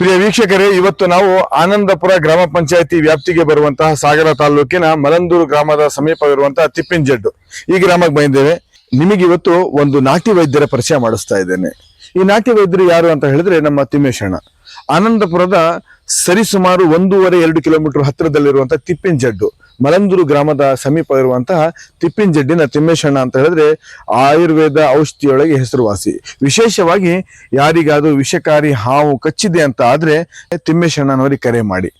ಪ್ರಿಯ ವೀಕ್ಷಕರೇ, ಇವತ್ತು ನಾವು ಆನಂದಪುರ ಗ್ರಾಮ ಪಂಚಾಯತಿ ವ್ಯಾಪ್ತಿಗೆ ಬರುವಂತಹ ಸಾಗರ ತಾಲೂಕಿನ ಮಲಂದೂರು ಗ್ರಾಮದ ಸಮೀಪವಿರುವಂತಹ ತಿಪ್ಪಿನಜಡ್ಡು ಈ ಗ್ರಾಮಕ್ಕೆ ಬಂದಿದ್ದೇವೆ. ನಿಮಗೆ ಇವತ್ತು ಒಂದು ನಾಟಿ ವೈದ್ಯರ ಪರಿಚಯ ಮಾಡಿಸ್ತಾ ಇದ್ದೇನೆ. ಈ ನಾಟಿ ವೈದ್ಯರು ಯಾರು ಅಂತ ಹೇಳಿದ್ರೆ ನಮ್ಮ ತಿಮ್ಮೇಶಣ್ಣ ಆನಂದಪುರದ ಸರಿಸುಮಾರು ಒಂದೂವರೆ ಎರಡು ಕಿಲೋಮೀಟರ್ ಹತ್ತಿರದಲ್ಲಿರುವಂತಹ ತಿಪ್ಪಿನಜಡ್ಡು ಮಲಂದೂರು ಗ್ರಾಮದ ಸಮೀಪ ಇರುವಂತಹ ತಿಪ್ಪಿನಜಡ್ಡಿನ ತಿಮ್ಮೇಶಣ್ಣ ಅಂತ ಹೇಳಿದ್ರೆ ಆಯುರ್ವೇದ ಔಷಧಿಯೊಳಗೆ ಹೆಸರುವಾಸಿ. ವಿಶೇಷವಾಗಿ ಯಾರಿಗಾದ್ರೂ ವಿಷಕಾರಿ ಹಾವು ಕಚ್ಚಿದೆ ಅಂತ ಆದ್ರೆ ತಿಮ್ಮೇಶಣ್ಣನವರಿಗೆ ಕರೆ ಮಾಡಿ.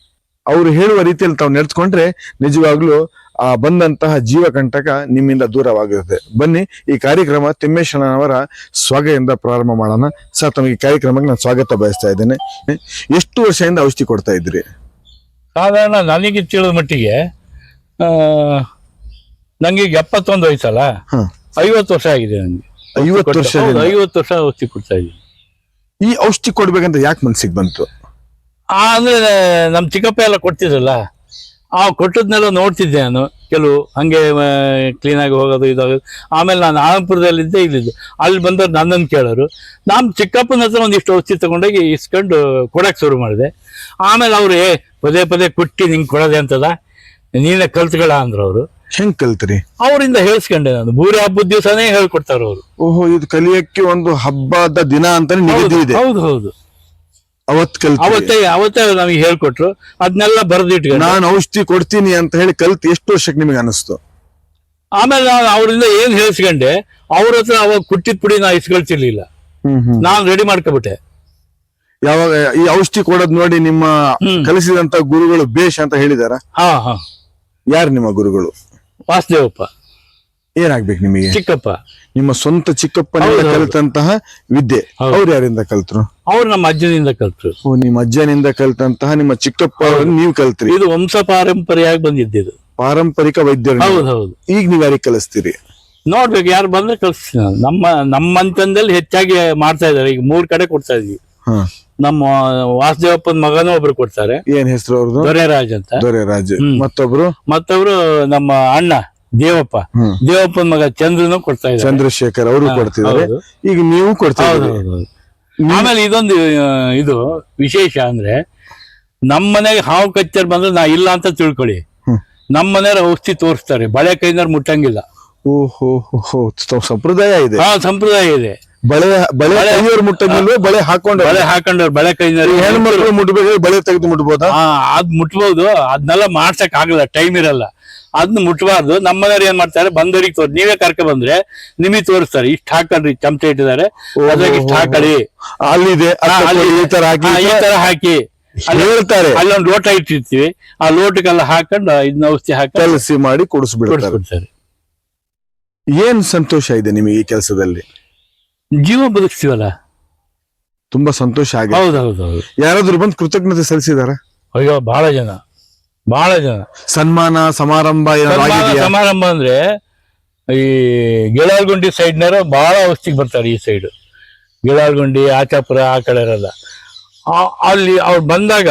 ಅವರು ಹೇಳುವ ರೀತಿಯಲ್ಲಿ ತಾವು ನಡೆಸ್ಕೊಂಡ್ರೆ ನಿಜವಾಗ್ಲೂ ಆ ಬಂದಂತಹ ಜೀವಕಂಟಕ ನಿಮ್ಮಿಂದ ದೂರವಾಗಿರುತ್ತೆ. ಬನ್ನಿ ಈ ಕಾರ್ಯಕ್ರಮ ತಿಮ್ಮೇಶಣ್ಣನವರ ಸ್ವಾಗತದಿಂದ ಪ್ರಾರಂಭ ಮಾಡೋಣ. ಸರ್, ತಮಗೆ ಈ ಕಾರ್ಯಕ್ರಮಕ್ಕೆ ನಾನು ಸ್ವಾಗತ ಬಯಸ್ತಾ ಇದ್ದೇನೆ. ಎಷ್ಟು ವರ್ಷದಿಂದ ಔಷಧಿ ಕೊಡ್ತಾ ಇದ್ರಿ ಸಾಧಾರಣ ನನಗೆ ತಿಳಿದ ಮಟ್ಟಿಗೆ ನಂಗೆ ಈಗ ಎಪ್ಪತ್ತೊಂದು ವಯಸ್ಸಲ್ಲ. ಐವತ್ತು ವರ್ಷ ಆಗಿದೆ ನನಗೆ ಐವತ್ತು ವರ್ಷ ಹೌದು, ಐವತ್ತು ವರ್ಷ ಔಷಧಿ ಕೊಡ್ತಾ ಇದ್ದೀನಿ. ಈ ಔಷಧಿ ಕೊಡ್ಬೇಕಂತ ಯಾಕೆ ಮನ್ಸಿಗೆ ಬಂತು? ಆ, ಅಂದ್ರೆ ನಮ್ ಚಿಕ್ಕಪ್ಪ ಎಲ್ಲ ಕೊಡ್ತಿದ್ರಲ್ಲ? ಆ ಕೊಟ್ಟದ್ನೆಲ್ಲ ನೋಡ್ತಿದ್ದೆ ನಾನು. ಕೆಲವು ಹಂಗೆ ಕ್ಲೀನಾಗಿ ಹೋಗೋದು ಇದಾಗೋದು ಆಮೇಲೆ ನಾನು ಆನಂದಪುರದಲ್ಲಿದ್ದೆ ಇಲ್ಲಿದ್ದು ಅಲ್ಲಿ ಬಂದವ್ರು ನನ್ನನ್ನು ಕೇಳೋರು. ನಮ್ಮ ಚಿಕ್ಕಪ್ಪನ ಹತ್ರ ಒಂದಿಷ್ಟು ಔಷಧಿ ತಗೊಂಡೋಗಿ ಇಸ್ಕೊಂಡು ಕೊಡಕ್ಕೆ ಶುರು ಮಾಡಿದೆ. ಆಮೇಲೆ ಅವ್ರು ಏ ಪದೇ ಪದೇ ಕೊಟ್ಟು ನಿಂಗೆ ಕೊಡೋದೆ ಅಂತದ? ನೀನೇ ಕಲ್ತ್ಗಳ ಅಂದ್ರ ಅವರು. ಹೆಂಗ್ ಕಲ್ತ್ರಿ? ಅವರಿಂದ ಹೇಳ್ಸ್ಕೊಂಡೆ ನಾನು. ಬೂರಿ ಹಬ್ಬದ ದಿವಸನೇ ಹೇಳ್ಕೊಡ್ತಾರ ಅವರು. ಓಹೋ ಇದು ಕಲಿಯಕ್ಕೆ ಒಂದು ಹಬ್ಬದ ದಿನ ಅಂತಾನೆ ನಿಗದಿ ಇದೆ. ಹೌದು ಹೌದು. ಅವತ್ ಕಲ್ತ್ ಅವತ್ತೇ ಅವತ್ತೇ ನಮಗೆ ಹೇಳ್ಕೊಟ್ರು. ಅದನ್ನೆಲ್ಲ ಬರೆದಿಟ್ಕೊಂಡು. ನಾನು ಔಷಧಿ ಕೊಡ್ತೀನಿ ಅಂತ ಹೇಳಿ ಕಲ್ತ್ ಎಷ್ಟು ವರ್ಷಕ್ಕೆ ನಿಮಗೆ ಅನಿಸ್ತು? ಆಮೇಲೆ ನಾನು ಅವರಿಂದ ಏನ್ ಹೇಳ್ಸ್ಕೊಂಡೆ ಅವ್ರ ಹತ್ರ ಅವಾಗ ಕುಟ್ಟಿದ ಪುಡಿ ನಾ ಇಸ್ಕೊಳ್ತಿರ್ಲಿಲ್ಲ. ಹ್ಮ್ ಹ್ಮ್. ನಾನು ರೆಡಿ ಮಾಡ್ಕೊಬಿಟ್ಟೆ. ಯಾವಾಗ ಈ ಔಷಧಿ ಕೊಡೋದ್ ನೋಡಿ ನಿಮ್ಮ ಕಲಿಸಿದಂತ ಗುರುಗಳು ಬೇಷ್ ಅಂತ ಹೇಳಿದಾರ? ಹಾ ಹಾ. ಯಾರು ನಿಮ್ಮ ಗುರುಗಳು? ವಾಸುದೇವಪ್ಪ. ಏನಾಗ್ಬೇಕು ನಿಮಗೆ? ಚಿಕ್ಕಪ್ಪ. ನಿಮ್ಮ ಸ್ವಂತ ಚಿಕ್ಕಪ್ಪನಿಂದ. ಕಲಿತಂತಹ ವಿದ್ಯೆ. ಅವ್ರು ಯಾರಿಂದ ಕಲ್ತರು? ಅವ್ರು ನಮ್ಮ ಅಜ್ಜನಿಂದ ಕಲ್ತರು. ಓ ನಿಮ್ಮ ಅಜ್ಜನಿಂದ ಕಲ್ತಂತಹ ನಿಮ್ಮ ಚಿಕ್ಕಪ್ಪ ನೀವು ಕಲ್ತ್ರಿ. ಇದು ವಂಶ ಪಾರಂಪರೆಯಾಗಿ ಬಂದಿದ್ದು ಪಾರಂಪರಿಕ ವೈದ್ಯರು ಹೌದೌದು ಹೌದು ಹೌದು. ಈಗ ನೀವು ಯಾರಿಗೆ ಕಲಿಸ್ತೀರಿ? ನೋಡ್ಬೇಕು ಯಾರು ಬಂದ್ರೆ ಕಲಿಸ್ತೀನಿ ನಮ್ಮ ನಮ್ಮಂತಂದಲ್ಲಿ ಹೆಚ್ಚಾಗಿ ಮಾಡ್ತಾ ಇದಾರೆ ಈಗ ಮೂರ್ ಕಡೆ ಕೊಡ್ತಾ ಇದೀವಿ ನಮ್ಮ ವಾಸುದೇವಪ್ಪನ ಮಗನೂ ಒಬ್ರು ಕೊಡ್ತಾರೆ. ಏನ್ ಹೆಸರು ಅವ್ರದ್ದು ದೊರೆರಾಜ್ ಅಂತ. ದೊರೆರಾಜ್. ಮತ್ತೊಬ್ರು? ಮತ್ತೊಬ್ರು ನಮ್ಮ ಅಣ್ಣ ದೇವಪ್ಪ. ದೇವಪ್ಪನ ಮಗ ಚಂದ್ರನು ಕೊಡ್ತಾ ಇದ್ದಾರೆ. ಚಂದ್ರಶೇಖರ್ ಅವರು ಕೊಡ್ತಿದ್ದಾರೆ. ಈಗ ನೀವು ಕೊಡ್ತಾ. ಆಮೇಲೆ ಇದೊಂದು ಇದು ವಿಶೇಷ ಅಂದ್ರೆ ನಮ್ಮ ಮನೆಗೆ ಹಾವು ಕಚ್ಚರ್ ಬಂದ್ರೆ ನಾ ಇಲ್ಲ ಅಂತ ತಿಳ್ಕೊಳ್ಳಿ. ನಮ್ಮ ಮನೆಯವ್ರ ಔಷಧಿ ತೋರಿಸ್ತಾರೆ. ಬಳೆ ಕೈಯಿಂದ ಮುಟ್ಟಂಗಿಲ್ಲ. ಓಹೋ ಹೋ ಸಂಪ್ರದಾಯ ಇದೆ. ಹಾ ಸಂಪ್ರದಾಯ ಇದೆ. ಬಳೆ ಬಳೆ ಕೈಯವ್ರು ಮುಟ್ಟದಿಲ್ವೇ ಬಳೆ ಹಾಕೊಂಡು ಬಳೆ ಹಾಕೊಂಡವ್ರು ಬಳೆ ಕೈನಾರ ಹೆಣ್ಮಕ್ಳು ಮುಟ್ಬೇಕು ಬಳೆ ತೆಗೆದು ಮುಟ್ಬೋದಾ? ಹಾ ಅದ್ ಮುಟ್ಬೋದು. ಅದನ್ನೆಲ್ಲ ಮಾಡ್ಸಕ್ ಆಗಲ್ಲ ಟೈಮ್ ಇರಲ್ಲ. ಅದನ್ನ ಮುಟ್ಬಾರ್ದು. ನಮ್ಮ ಮನೆಯವ್ರು ಏನ್ ಮಾಡ್ತಾರೆ ಬಂದವರಿಗೆ ತೋರ್ ನೀವೇ ಕರ್ಕ ಬಂದ್ರೆ ನಿಮಗೆ ತೋರಿಸ್ತಾರೆ. ಇಷ್ಟ ಹಾಕೊಂಡ್ರಿ ಚಮಚ ಇಟ್ಟಿದ್ದಾರೆ. ಅದ್ರಾಗ ಇಷ್ಟ ಹಾಕಳಿ ಅಲ್ಲಿದೆ ಈ ತರ ಹಾಕಿ ಈ ತರ ಹಾಕಿ. ಅಲ್ಲಿ- ಹೇಳ್ತಾರೆ. ಅಲ್ಲೊಂದು ಲೋಟ ಇಟ್ಟಿರ್ತೀವಿ. ಆ ಲೋಟಕ್ಕೆಲ್ಲ ಹಾಕೊಂಡು ಇದನ್ನ ಔಷಧಿ ಹಾಕಿ ಕಲಸಿ ಮಾಡಿ ಕೊಡಿಸ್ಬಿಡ್ತಾರೆ. ಏನ್ ಸಂತೋಷ ಇದೆ ನಿಮಗೆ ಈ ಕೆಲಸದಲ್ಲಿ? ಜೀವ ಬದುಕ್ತೀವಲ್ಲ ತುಂಬಾ ಸಂತೋಷ ಆಗಿದೆ. ಹೌದು ಹೌದು ಹೌದು ಯಾರಾದ್ರೂ ಬಂದು ಕೃತಜ್ಞತೆ ಸಲ್ಲಿಸಿದಾರ? ಅಯ್ಯೋ ಬಹಳ ಜನ. ಬಹಳ ಜನ. ಸನ್ಮಾನ ಸಮಾರಂಭ ಏನಾದ್ರು ಸನ್ಮಾನ ಆಗಿದೆಯಾ? ಸಮಾರಂಭ ಅಂದ್ರೆ ಈ ಗಿಳಾಲ್ಗುಂಡಿ ಸೈಡ್ನಾರ ಬಹಳ ಔಷಧಿಗೆ ಬರ್ತಾರೆ ಈ ಸೈಡ್. ಗಿಳಾಲ್ಗುಂಡಿ ಆಚಾಪುರ ಆ ಕಡೆ ಇರಲ್ಲ ಆ- ಅಲ್ಲಿ ಅವ್ರು ಬಂದಾಗ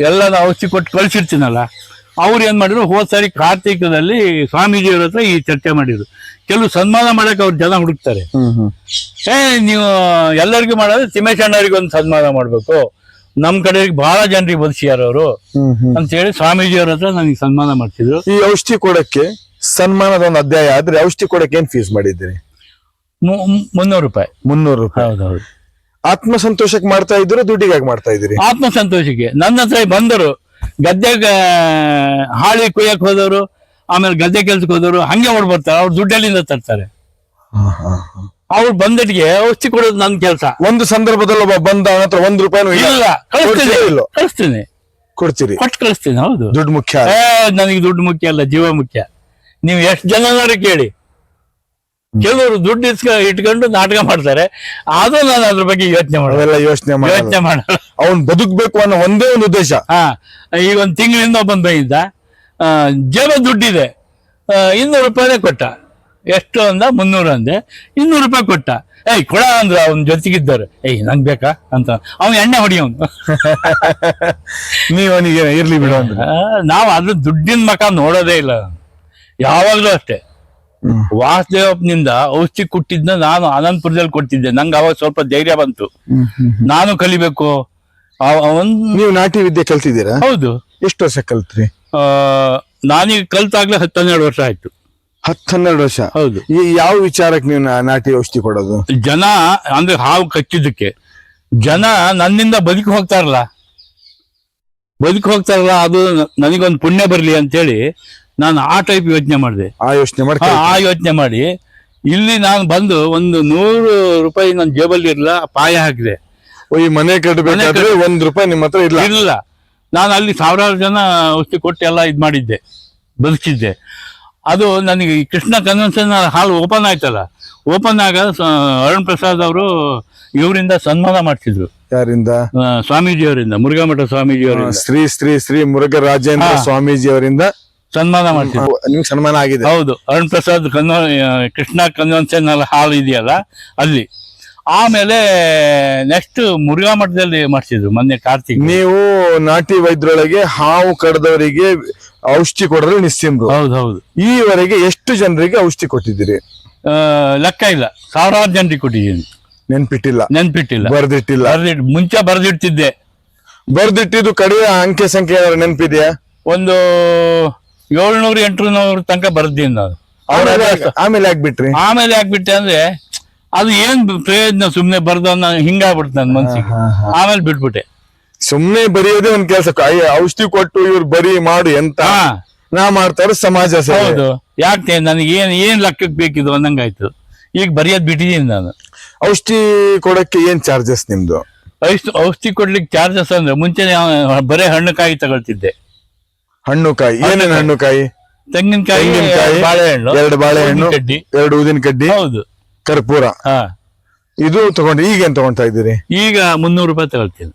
ಎಲ್ಲ ನಾವು ಔಷಧಿ ಕೊಟ್ಟು ಕಳ್ಸಿರ್ತೀನಲ್ಲ. ಅವ್ರು ಏನ್ ಮಾಡಿದ್ರು ಹೋದ್ ಸಾರಿ ಕಾರ್ತಿಕದಲ್ಲಿ ಸ್ವಾಮೀಜಿಯವ್ರ ಹತ್ರ ಈ ಚರ್ಚೆ ಮಾಡಿದ್ರು. ಕೆಲವು ಸನ್ಮಾನ ಮಾಡಕ್ ಅವ್ರು ಜನ ಹುಡುಕ್ತಾರೆ. ಏ ನೀವು ಎಲ್ಲರಿಗೂ ಮಾಡೋದು ತಿಮ್ಮೇಶಣ್ಣವ್ರಿಗೆ ಒಂದು ಸನ್ಮಾನ ಮಾಡ್ಬೇಕು. ನಮ್ ಕಡೆ ಬಹಳ ಜನರಿಗೆ ಬದುಕಿಯಾರ ಅವರು. ಅಂತ ಹೇಳಿ ಸ್ವಾಮೀಜಿಯವ್ರ ಹತ್ರ ನನಗೆ ಸನ್ಮಾನ ಮಾಡ್ತಿದ್ರು. ಈ ಔಷಧಿ ಕೊಡಕ್ಕೆ ಸನ್ಮಾನದ ಒಂದು ಅಧ್ಯಾಯ ಆದ್ರೆ ಔಷಧಿ ಕೊಡಕ್ಕೆ ಏನ್ ಫೀಸ್ ಮಾಡಿದ್ದೀರಿ? ಮುನ್ನೂರು ರೂಪಾಯಿ. ಮುನ್ನೂರು ರೂಪಾಯಿ. ಹೌದೌದು. ಆತ್ಮ ಸಂತೋಷಕ್ಕೆ ಮಾಡ್ತಾ ಇದ್ರು ದುಡ್ಡಿಗಾಗಿ ಮಾಡ್ತಾ ಇದ್ದೀರಿ? ಆತ್ಮ ಸಂತೋಷಕ್ಕೆ ನನ್ನ ಹತ್ರ ಬಂದರು. ಗದ್ದೆಗೆ ಹಾಳಿ ಕುಯ್ಯಕ್ ಹೋದವರು ಆಮೇಲೆ ಗದ್ದೆ ಕೆಲ್ಸಕ್ಕೆ ಹೋದವರು ಹಂಗೆ ಬರ್ತಾರೆ. ಅವ್ರು ದುಡ್ಡಲ್ಲಿಂದ ತರ್ತಾರೆ. ಅವ್ರು ಬಂದಟಿಗೆ ಔಷಧಿ ಕೊಡೋದು ನನ್ನ ಕೆಲಸ. ಒಂದು ಸಂದರ್ಭದಲ್ಲಿ ಒಬ್ಬ ಬಂದ ಹತ್ರ ಒಂದ್ ರೂಪಾಯಿ ಇಲ್ಲ. ಕಳಿಸ್ತೀನಿ. ಕೊಡ್ತೀರೋ ಇಲ್ಲೋ? ಕಳಿಸ್ತೀನಿ. ಕೊಡ್ತೀರಿ. ಕೊಟ್ಟು ಕಳಿಸ್ತೀನಿ ಹೌದು. ದುಡ್ಡು ಮುಖ್ಯ. ನನಗೆ ದುಡ್ಡು ಮುಖ್ಯ ಅಲ್ಲ ಜೀವ ಮುಖ್ಯ. ನೀವು ಎಷ್ಟು ಜನನಾರು ಕೇಳಿ. ಕೆಲವರು ದುಡ್ಡು ಇಸ್ಕ ಇಟ್ಕೊಂಡು ನಾಟಕ ಮಾಡ್ತಾರೆ. ಆದ್ರೂ ನಾನು ಅದ್ರ ಬಗ್ಗೆ ಯೋಚನೆ ಮಾಡೋದೆಲ್ಲ ಯೋಚನೆ ಮಾಡಿ ಯೋಚನೆ ಮಾಡೋಣ ಅವ್ನ್ ಬದುಕ್ಬೇಕು ಅನ್ನೋ ಒಂದೇ ಒಂದು ಉದ್ದೇಶ. ಹಾ ಈಗ ಒಂದು ತಿಂಗಳಿಂದ ಒಬ್ಬನ್ ಬೈದ ಜೇಬ ದುಡ್ಡಿದೆ. ಇನ್ನೂರು ರೂಪಾಯಿನೇ ಕೊಟ್ಟ. ಎಷ್ಟು ಅಂದ? ಮುನ್ನೂರು ಅಂದೆ. ಇನ್ನೂರು ರೂಪಾಯಿ ಕೊಟ್ಟ. ಏಯ್ ಕೊಡ ಅಂದ್ರ ಅವ್ನ ಜೊತೆಗಿದ್ದವ್ರು. ಏಯ್ ನಂಗ್ ಬೇಕಾ? ಅಂತ. ಅವ್ನು ಎಣ್ಣೆ ಹೊಡಿಯವನು ನೀವು ಅವನಿಗೆ ಇರ್ಲಿ ಬಿಡು ಅಂದ್ರೆ. ನಾವು ಅದ್ರ ದುಡ್ಡಿನ ಮಕ ನೋಡೋದೇ ಇಲ್ಲ. ಯಾವಾಗ್ಲೂ ಅಷ್ಟೇ. ವಾಸುದೇವಪ್ಪನಿಂದ ಔಷಧಿ ಕೊಟ್ಟಿದ್ನ ನಾನು ಆನಂದಪುರದಲ್ಲಿ ಕೊಡ್ತಿದ್ದೆ. ನಂಗೆ ಅವಾಗ ಸ್ವಲ್ಪ ಧೈರ್ಯ ಬಂತು. ನಾನು ಕಲಿಬೇಕು. ನೀವು ನಾಟಿ ವಿದ್ಯೆ ಕಲ್ತಿದ್ದೀರಾ? ಹೌದು. ಎಷ್ಟು ವರ್ಷ ಕಲ್ತ್ರಿ? ಆ, ನಾನೀಗ ಕಲ್ತಾಗ್ಲೇ ಹತ್ತು ಹನ್ನೆರಡು ವರ್ಷ ಆಯ್ತು. ಹತ್ತು ಹನ್ನೆರಡು ವರ್ಷ. ಹೌದು. ಈ ಯಾವ ವಿಚಾರಕ್ಕೆ ನೀವು ನಾಟಿ ಔಷಧಿ ಕೊಡೋದು? ಜನ ಅಂದ್ರೆ ಹಾವು ಕಚ್ಚಿದ್ದಕ್ಕೆ. ಜನ ನನ್ನಿಂದ ಬದುಕಿ ಹೋಗ್ತಾರಲ್ಲ. ಬದುಕಿ ಹೋಗ್ತಾರಲ್ಲ ಅದು ನನಗೊಂದು ಪುಣ್ಯ ಬರಲಿ ಅಂತೇಳಿ ನಾನು ಆ ಟೈಪ್ ಯೋಚನೆ ಮಾಡಿದೆ. ಆ ಯೋಚನೆ ಮಾಡಿ ಆ- ಯೋಚನೆ ಮಾಡಿ. ಇಲ್ಲಿ ನಾನು ಬಂದು ಒಂದು ನೂರು ರೂಪಾಯಿ ನನ್ನ ಜೇಬಲ್ಲಿ ಇರಲ್ಲ ಪಾಯ ಹಾಕಿದೆ. ಈ ಮನೆ ಕಟ್ಟಬೇಕಾದ್ರೆ ಒಂದ್ ರೂಪಾಯಿ ನಿಮ್ಮ ಹತ್ರ ಇಲ್ಲ. ಇಲ್ಲ. ನಾನು ಅಲ್ಲಿ ಸಾವಿರಾರು ಜನ ಔಷಧಿ ಕೊಟ್ಟು ಎಲ್ಲ ಇದು ಮಾಡಿದ್ದೆ ಬದುಕಿದ್ದೆ. ಅದು ನನಗೆ ಕೃಷ್ಣ ಕನ್ವೆನ್ಷನ್ ಹಾಲ್ ಓಪನ್ ಆಯ್ತಲ್ಲ ಓಪನ್ ಆಗ ಅರುಣ್ ಪ್ರಸಾದ್ ಅವರು ಇವರಿಂದ ಸನ್ಮಾನ ಮಾಡ್ತಿದ್ರು ಯಾರಿಂದ? ಸ್ವಾಮೀಜಿಯವರಿಂದ ಮುರುಘಾಮಠ ಸ್ವಾಮೀಜಿಯವರಿಂದ. ಶ್ರೀ ಶ್ರೀ ಶ್ರೀ ಮುರುಘರಾಜೇಂದ್ರ ಹಾ. ಸನ್ಮಾನ ಮಾಡ್ತೀವಿ. ನಿಮ್ಗೆ ಸನ್ಮಾನ ಆಗಿದೆ. ಹೌದು ಅರುಣ್ ಪ್ರಸಾದ್ ಕನ್ವ ಕೃಷ್ಣ ಕನ್ವೆನ್ಷನ್ ಹಾಲ್ ಇದೆಯಲ್ಲ ಅಲ್ಲಿ. ಆಮೇಲೆ ನೆಕ್ಸ್ಟ್ ಮುರುಘಾ ಮಠದಲ್ಲಿ ಮಾಡ್ತಿದ್ರು ಮೊನ್ನೆ ಕಾರ್ತಿಕ್. ನೀವು ನಾಟಿ ವೈದ್ಯರೊಳಗೆ ಹಾವು ಕಡದವರಿಗೆ ಔಷಧಿ ಕೊಡಲು ನಿಶ್ಚಿಂಬರು ಹೌದು ಹೌದು. ಈವರೆಗೆ ಎಷ್ಟು ಜನರಿಗೆ ಔಷಧಿ ಕೊಟ್ಟಿದ್ದೀರಿ? ಲೆಕ್ಕ ಇಲ್ಲ. ಸಾವಿರಾರು ಜನರಿಗೆ ಕೊಟ್ಟಿದ್ದೀನಿ. ನೆನ್ಪಿಟ್ಟಿಲ್ಲ. ನೆನ್ಪಿಟ್ಟಿಲ್ಲ. ಬರ್ದಿಟ್ಟಿಲ್ಲ. ಬರ್ದಿಟ್ ಮುಂಚೆ ಬರ್ದಿಡ್ತಿದ್ದೆ. ಬರ್ದಿಟ್ಟಿದ್ದು ಕಡೆಯ ಅಂಕೆ ಸಂಖ್ಯೆ ನೆನ್ಪಿದ್ಯಾ? ಒಂದು ಏಳ್ನೂರು ಎಂಟುನೂರು ತನಕ ಬರ್ದೀನಿ ನಾನು ಅವ್ರ ಆಮೇಲೆ ಅಭ್ಯಾಸ. ಆಮೇಲೆ ಆಗ್ಬಿಟ್ರಿ ಆಮೇಲೆ ಯಾಕ್ಬಿಟ್ಟೆ ಅಂದ್ರೆ ಅದು ಏನ್ ಪ್ರಯೋಜನ ಸುಮ್ನೆ ಬರ್ದ ಹಿಂಗಾಗ್ಬಿಡ್ತು ನನ್ನ ಮನ್ಸಿಗೆ. ಆಮೇಲೆ ಬಿಟ್ಬಿಟ್ಟೆ. ಸುಮ್ನೆ ಬರೆಯೋದೇ ಒಂದ್ ಕೆಲಸ ಔಷಧಿ ಕೊಟ್ಟು ಇವ್ರು ಬರಿ ಮಾಡು ಎಂತ? ಹಾ. ನಾ ಮಾಡ್ತಾರ ಸಮಾಜ ಸೇವೆ. ಹೌದು. ಯಾಕೆ ನನಗೆ ಏನ್ ಏನ್ ಲೆಕ್ಕಕ್ಕೆ ಬೇಕಿದ್ದು ಅನ್ನಂಗಾಯ್ತು ಈಗ ಬರೆಯೋದ್ ಬಿಟ್ಟಿದ್ದೀನಿ ನಾನು. ಔಷಧಿ ಕೊಡಕ್ಕೆ ಏನ್ ಚಾರ್ಜಸ್ ನಿಮ್ದು? ಔಷಧಿ ಔಷಧಿ ಕೊಡ್ಲಿಕ್ಕೆ ಚಾರ್ಜಸ್ ಅಂದ್ರೆ ಮುಂಚೆ ನಾನು ಬರೇ ಹಣ್ಣುಕಾಯಿ ತಗೊಳ್ತಿದ್ದೆ. ಹಣ್ಣು ಕಾಯಿ ಏನೇನು ಹಣ್ಣು ಕಾಯಿ ತೆಂಗಿನಕಾಯಿ ತೆಂಗಿನಕಾಯಿ, ಬಾಳೆಹಣ್ಣು ಎರಡು ಬಾಳೆಹಣ್ಣು ಊದಿನ ಕಡ್ಡಿ ಎರಡು ಊದಿನ ಕಡ್ಡಿ ಹೌದು. ಕರ್ಪೂರ. ಹಾ. ಇದು ತಗೊಂಡ್ರಿ ಈಗ ಏನ್ ತಗೊಂತಾ ಇದ್ದೀರಿ? ಈಗ ಮುನ್ನೂರು ರೂಪಾಯಿ ತಗೊಳ್ತೀನಿ.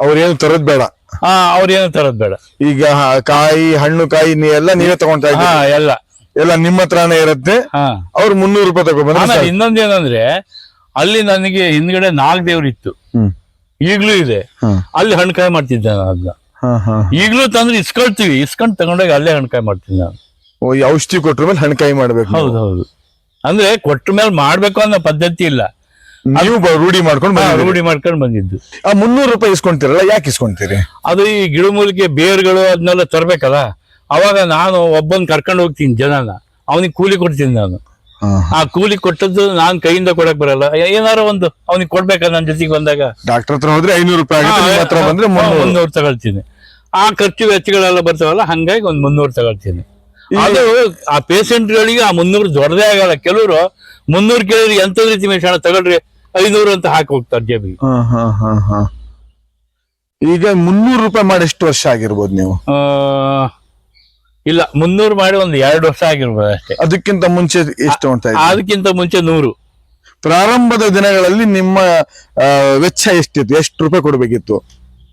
ಅವ್ರೇನು ತರದ್ ಬೇಡ? ಹಾ ಅವ್ರೇನು ತರದ್ ಬೇಡ. ಈಗ ಹ- ಕಾಯಿ ಹಣ್ಣು ಕಾಯಿ ನೀ ಎಲ್ಲ ನೀವೇ ತಗೊಂತಾ ಹಾ ಇದ್ದೀರಿ. ಎಲ್ಲ. ಎಲ್ಲ ನಿಮ್ಮ ಹತ್ರನೇ ಇರುತ್ತೆ. ಹಾ. ಅವ್ರು ಮುನ್ನೂರು ರೂಪಾಯಿ ತಗೊಂಡ್ಬಂದ್ರೆ ಇನ್ನೊಂದ್ ಇನ್ನೊಂದೇನಂದ್ರೆ ಅಲ್ಲಿ ನನಗೆ ಹಿಂದ್ಗಡೆ ನಾಲ್ಕು ದೇವ್ರು ಇತ್ತು ಈಗ್ಲೂ ಇದೆ. ಅಲ್ಲಿ ಅಲ್ಲಿ ಕಾಯಿ ಮಾಡ್ತಿದ್ದೆ ನಾನು ಅದನ್ನ. ಈಗ್ಲೂ ತಂದ್ರೆ ಇಸ್ಕೊಳ್ತೀವಿ. ಇಸ್ಕೊಂಡ್ ತಗೊಂಡಾಗ ಅಲ್ಲೇ ಹಣ್ಕಾಯಿ ಮಾಡ್ತೀನಿ ನಾನು. ಓ ಈ ಔಷಧಿ ಕೊಟ್ರ ಮೇಲೆ ಹಣಕಾಯಿ ಮಾಡ್ಬೇಕು. ಹೌದು ಹೌದು. ಅಂದ್ರೆ ಕೊಟ್ಟ ಮೇಲೆ ಮಾಡ್ಬೇಕು ಅನ್ನೋ ಪದ್ಧತಿ ಇಲ್ಲ. ನೀವು ಬ- ರೂಢಿ ಮಾಡ್ಕೊಂಡು. ರೂಢಿ ಮಾಡ್ಕೊಂಡು ಬಂದಿದ್ದು. ಆ ಮುನ್ನೂರು ರೂಪಾಯಿ ಇಸ್ಕೊಂತೀರಲ್ಲ ಯಾಕೆ ಇಸ್ಕೊಂತೀರಿ? ಅದು ಈ ಗಿಡಮೂಲಿಕೆ ಬೇರ್ಗಳು ಅದನ್ನೆಲ್ಲ ತರ್ಬೇಕಲ್ಲ? ಅವಾಗ ನಾನು ಒಬ್ಬನ್ ಕರ್ಕೊಂಡು ಹೋಗ್ತೀನಿ ಜನನ. ಅವನಿಗೆ ಕೂಲಿ ಕೊಡ್ತೀನಿ ನಾನು. ಆ ಕೂಲಿ ಕೊಟ್ಟದ್ದು ನಾನ್ ಕೈಯಿಂದ ಕೊಡಕ್ ಬರಲ್ಲ. ಏನಾರ ಒಂದು ಅವನಿಗೆ ಕೊಡ್ಬೇಕ ನನ್ನ ಜೊತೆಗೆ ಬಂದಾಗ? ಡಾಕ್ಟರ್ ಹತ್ರ ಹೋದ್ರೆ ಐನೂರು ರೂಪಾಯಿ ಆಗುತ್ತೆ ನಿಮ್ಮ ಹತ್ರ ಬಂದ್ರೆ ಮುನ್ನೂರು ತಗೊಳ್ತೀನಿ. ಆ ಖರ್ಚು ವೆಚ್ಚಗಳೆಲ್ಲ ಬರ್ತಾವಲ್ಲ ಹಂಗಾಗಿ ಒಂದ್ ಮುನ್ನೂರು ತಗೊಳ್ತೀನಿ. ಅದು ಆ ಪೇಷಂಟ್ಗಳಿಗೆ ಆ ಮುನ್ನೂರು ದೊಡ್ಡದೇ ಆಗಲ್ಲ. ಕೆಲವರು ಮುನ್ನೂರು ಕೇಳಿದ್ರೆ ಎಂತ ರೀತಿ ಮಿಶ್ರಣ ತಗೊಳ್ರಿ ಐನೂರು ಅಂತ ಹಾಕಿ ಹೋಗ್ತಾರೆ ಜೇಬಿಗೆ. ಹಾ ಹಾ ಹಾ ಹಾ. ಈಗ ಮುನ್ನೂರು ರೂಪಾಯಿ ಮಾಡಿ ಎಷ್ಟು ವರ್ಷ ಆಗಿರ್ಬೋದು ನೀವು? ಇಲ್ಲ ಮುನ್ನೂರು ಮಾಡಿ ಒಂದು ಎರಡು ವರ್ಷ ಆಗಿರ್ಬೋದು ಅಷ್ಟೇ. ಅದಕ್ಕಿಂತ ಮುಂಚೆ ಎಷ್ಟು ಅಂತ ಅದಕ್ಕಿಂತ ಮುಂಚೆ ನೂರು. ಪ್ರಾರಂಭದ ದಿನಗಳಲ್ಲಿ ನಿಮ್ಮ ವೆಚ್ಚ ಎಷ್ಟಿತ್ತು? ಎಷ್ಟು ರೂಪಾಯಿ ಕೊಡ್ಬೇಕಿತ್ತು?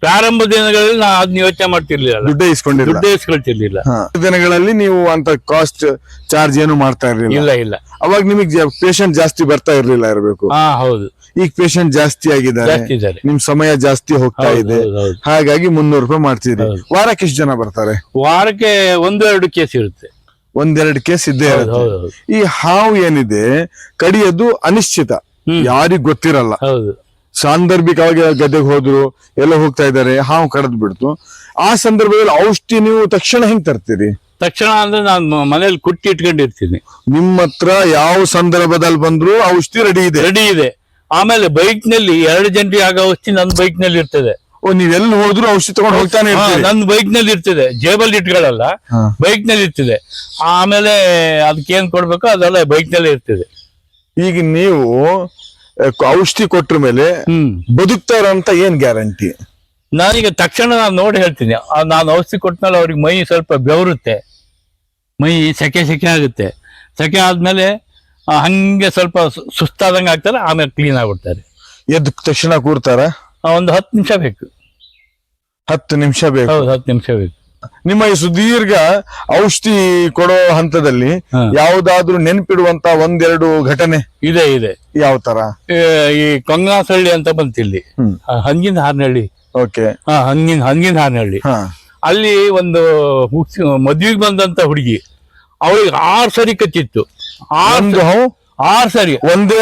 ಪ್ರಾರಂಭ ದಿನಗಳಲ್ಲಿ ನಾ ಅದನ್ನ ಯೋಚನೆ ಮಾಡ್ತಿರ್ಲಿಲ್ಲ. ದುಡ್ಡೇ ಇಸ್ಕೊಂಡಿಲ್ಲ ದುಡ್ಡೇ ಇಸ್ಕೊಳ್ತಿರ್ಲಿಲ್ಲ. ದಿನಗಳಲ್ಲಿ ನೀವು ಅಂತ ಕಾಸ್ಟ್ ಚಾರ್ಜ್ ಏನು ಮಾಡ್ತಾ ಇರ್ಲಿಲ್ಲ. ಇಲ್ಲ ಇಲ್ಲ. ಅವಾಗ ನಿಮಗೆ ಪೇಷಂಟ್ ಜಾಸ್ತಿ ಬರ್ತಾ ಇರ್ಲಿಲ್ಲ ಇರಬೇಕು. ಹಾ ಹೌದು. ಈಗ ಪೇಷಂಟ್ ಜಾಸ್ತಿ ಆಗಿದ್ದಾರೆ. ಜಾಸ್ತಿ ಇದ್ದಾರೆ. ನಿಮ್ ಸಮಯ ಜಾಸ್ತಿ ಹೋಗ್ತಾ ಇದೆ. ಹೌದು, ಹೌದು. ಹಾಗಾಗಿ ಮುನ್ನೂರು ರೂಪಾಯಿ ಮಾಡ್ತಿದ್ರಿ. ವಾರಕ್ಕೆ ಎಷ್ಟು ಜನ ಬರ್ತಾರೆ? ವಾರಕ್ಕೆ ಒಂದು ಎರಡು ಕೇಸ್ ಇರುತ್ತೆ. ಒಂದೆರಡು ಕೇಸ್ ಇದ್ದೇ ಹೌದು ಇರುತ್ತೆ. ಹೌದು ಹೌದು. ಈ ಹಾವು ಏನಿದೆ ಕಡಿಯೋದು ಅನಿಶ್ಚಿತ. ಹ್ಮ್. ಯಾರಿಗ್ ಗೊತ್ತಿರಲ್ಲ. ಹೌದು. ಸಾಂದರ್ಭಿಕವಾಗಿ ಗದ್ದೆಗೆ ಹೋದ್ರು ಎಲ್ಲ ಹೋಗ್ತಾ ಇದ್ದಾರೆ ಹಾವು ಕಡದ್ ಬಿಡ್ತು. ಆ ಸಂದರ್ಭದಲ್ಲಿ ಔಷಧಿ ನೀವು ತಕ್ಷಣ ಹೆಂಗ್ ತರ್ತೀರಿ? ತಕ್ಷಣ ಅಂದ್ರೆ ನಾನು ಮನೇಲಿ ಕುಟ್ಟಿ ಇಟ್ಕೊಂಡಿರ್ತೀನಿ. ನಿಮ್ಮ ಹತ್ರ ಯಾವ ಸಂದರ್ಭದಲ್ಲಿ ಬಂದ್ರು ಔಷಧಿ ರೆಡಿ ಇದೆ? ರೆಡಿ ಇದೆ. ಆಮೇಲೆ ಬೈಕ್ನಲ್ಲಿ ಎರಡು ಜನರಿಗೆ ಆಗ ಔಷಧಿ ನನ್ನ ಬೈಕ್ನಲ್ಲಿ ಇರ್ತದೆ. ಓ ನೀವೆಲ್ಲಿ ಹೋದ್ರು ಔಷಧಿ ತಗೊಂಡು ಹೋಗ್ತಾನೆ ಹಾ, ಇರ್ತೀರಿ. ನನ್ನ ಬೈಕ್ನಲ್ಲಿ ಇರ್ತದೆ. ಜೇಬಲ್ಲಿ ಇಟ್ಕೊಳ್ಳಲ್ಲ. ಹಾ. ಬೈಕ್ನಲ್ಲಿ ಇರ್ತದೆ. ಆಮೇಲೆ ಅದಕ್ಕೆ ಏನ್ ಕೊಡ್ಬೇಕು? ಅದೆಲ್ಲ ಬೈಕ್ನಲ್ಲಿ ಇರ್ತದೆ. ಈಗ ನೀವು ಔಷಧಿ ಕೊಟ್ರ ಮೇಲೆ ಬದುಕ್ತಾರ ಅಂತ ಏನ್ ಗ್ಯಾರಂಟಿ? ನಾನೀಗ ತಕ್ಷಣ ನಾನು ನೋಡಿ ಹೇಳ್ತೀನಿ. ನಾನು ಔಷಧಿ ಕೊಟ್ಟಮೇಲೆ ಅವ್ರಿಗೆ ಮೈ ಸ್ವಲ್ಪ ಬೆವರುತ್ತೆ. ಮೈ ಸೆಕೆ ಸೆಕೆ ಆಗುತ್ತೆ. ಸೆಕೆ ಆದ್ಮೇಲೆ ಹಂಗೆ ಸ್ವಲ್ಪ ಸುಸ್ತಾದಂಗೆ ಆಗ್ತಾರೆ ಆಮೇಲೆ ಕ್ಲೀನ್ ಆಗ್ಬಿಡ್ತಾರೆ. ಎದ್ದ ತಕ್ಷಣ ಕೂರ್ತಾರ? ಒಂದು ಹತ್ತು ನಿಮಿಷ ಬೇಕು. ಹತ್ತು ನಿಮಿಷ ಬೇಕು. ಹೌದು ಹತ್ತು ನಿಮಿಷ ಬೇಕು. ನಿಮ್ಮ ಈ ಸುದೀರ್ಘ ಔಷಧಿ ಕೊಡೋ ಹಂತದಲ್ಲಿ. ಯಾವ್ದಾದ್ರು ನೆನ್ಪಿಡುವಂತ ಒಂದೆರಡು ಘಟನೆ ಇದೆ ಇದೆ. ಯಾವ ತರ? ಈ ಕೊಂಗನಾಸಹಳ್ಳಿ ಅಂತ ಬಂತಿಲ್ಲಿ ಇಲ್ಲಿ. ಹಂಗಿನ ಹಾರ್ನಹಳ್ಳಿ ಓಕೆ. ಹಂಗಿನ ಹಂಗಿನ ಹಾರ್ನಹಳ್ಳಿ ಅಲ್ಲಿ ಒಂದು ಮದ್ವಿಗೆ ಬಂದಂತ ಹುಡುಗಿ. ಅವಳಿಗೆ ಆರ್ ಸರಿ ಕಚ್ಚಿತ್ತು. ಆರ್ ಸರಿ. ಒಂದೇ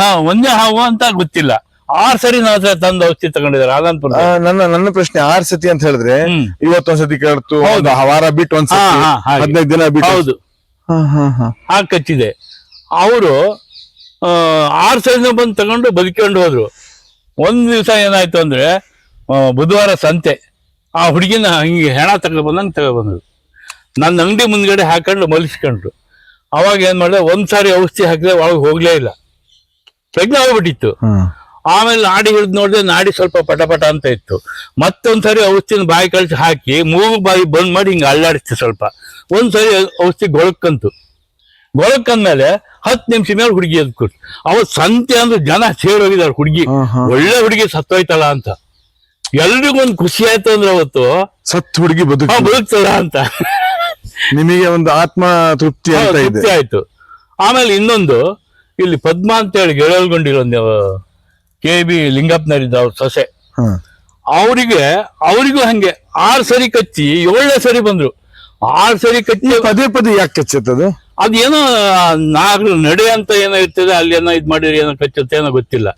ಹಾ ಒಂದೇ ಹಾವು ಅಂತ ಗೊತ್ತಿಲ್ಲ. ಆರ್ ಸರಿ ನನ್ನ ಹತ್ರ ತಂದು ಔಷಧಿ ತಗೊಂಡಿದ್ದಾರೆ ಆನಂದ್ಪುರ ಆ, ನನ್ನ ನನ್ನ ಪ್ರಶ್ನೆ ಆರ್ ಸತಿ ಅಂತ ಹೇಳಿದ್ರೆ ಹ್ಮ್. ಇವತ್ತೊಂದ್ಸತಿ ಕೇಳ್ತು ಹೌದು. ವಾರ ಬಿಟ್ಟು ಒಂದ್ಸತಿ ಹಾ, ಹಾಗೆ. ಹದಿನೈದು ದಿನ ಬಿಟ್ಟು. ಹೌದು. ಹಾ, ಹಾ, ಹಾ. ಆ ಕಚ್ಚಿದೆ. ಅವರು ಆರು ಸೈಜ್ನ ಬಂದು ತಗೊಂಡು ಬದುಕೊಂಡು ಹೋದ್ರು. ಒಂದ್ ದಿವಸ ಏನಾಯ್ತು ಅಂದ್ರೆ ಆ, ಬುಧವಾರ ಸಂತೆ. ಆ ಹುಡುಗಿನ ಹಿಂಗೆ ಹೆಣ ತಗೊಂಡು ಬಂದಂಗೆ ತಗೊಬಂದ್ರು ನನ್ನ ಅಂಗಡಿ ಮುಂದ್ಗಡೆ ಹಾಕೊಂಡು ಮಲಿಸ್ಕೊಂಡ್ರು ಅವಾಗ ಏನ್ ಮಾಡಿದೆ ಒಂದ್ ಸಾರಿ ಔಷಧಿ ಹಾಕಿದ್ರೆ ಒಳಗೆ ಹೋಗ್ಲೇ ಇಲ್ಲ. ಪ್ರಜ್ಞೆ ಆಗ್ಬಿಟ್ಟಿತ್ತು. ಆಮೇಲೆ ನಾಡಿ ಹಿಡಿದು ನೋಡಿದ್ರೆ ನಾಡಿ ಸ್ವಲ್ಪ ಪಟ ಪಟ ಅಂತ ಇತ್ತು. ಮತ್ತೊಂದ್ಸರಿ ಔಷಧಿನ ಬಾಯಿ ಕಳಿಸಿ ಹಾಕಿ ಮೂಗು ಬಾಯಿ ಬಂದ್ ಮಾಡಿ ಹಿಂಗೆ ಅಳ್ಳಾಡಿಸ್ತು ಸ್ವಲ್ಪ. ಒಂದ್ಸರಿ ಔಷಧಿ ಗೊಳಕ್ಕಂತು. ಗೊಳಕ್ಕಂದ್ಮೇಲೆ ಹತ್ತು ನಿಮಿಷ ಮೇಲೆ ಹುಡುಗಿ ಎದ್ದು ಕೊಟ್ಟು ಅವತ್ತು ಸಂತೆ ಅಂದ್ರೆ ಜನ ಸೇರೋಗಿದ್ದಾರೆ ಹುಡುಗಿ. ಒಳ್ಳೆ ಹುಡುಗಿ ಸತ್ತೋಯ್ತಲ್ಲ ಅಂತ. ಎಲ್ರಿಗೂ ಒಂದು ಖುಷಿ ಆಯ್ತು ಅಂದ್ರೆ ಅವತ್ತು ಸತ್ ಹುಡುಗಿ ಬದುಕು ಅಂತ. ನಿಮಗೆ ಒಂದು ಆತ್ಮ ತೃಪ್ತಿ ತೃಪ್ತಿ ಆಯ್ತು. ಆಮೇಲೆ ಇನ್ನೊಂದು ಇಲ್ಲಿ ಪದ್ಮ ಅಂತ ಹೇಳಿ ಗೆಳಲ್ಗೊಂಡಿರೊಂದು ಕೆ ಬಿ ಲಿಂಗಪ್ಪನರಿದ್ದ ಅವ್ರ ಸೊಸೆ. ಅವರಿಗೆ ಅವರಿಗೂ ಹಂಗೆ. ಆರು ಸರಿ ಕಚ್ಚಿ ಏಳನೇ ಸರಿ ಬಂದ್ರು. ಆರು ಸರಿ ಕಚ್ಚಿ ಪದೇ ಪದೇ ಯಾಕೆ ಕಚ್ಚುತ್ತದೆ ಅದೇನೋ ನಾಗ ನಡೆ ಅಂತ ಏನೋ ಇರ್ತದೆ ಅಲ್ಲಿ ಏನೋ ಇದು ಮಾಡಿದ್ರೆ ಏನೋ ಕಚ್ಚುತ್ತೆ ಏನೋ ಗೊತ್ತಿಲ್ಲ.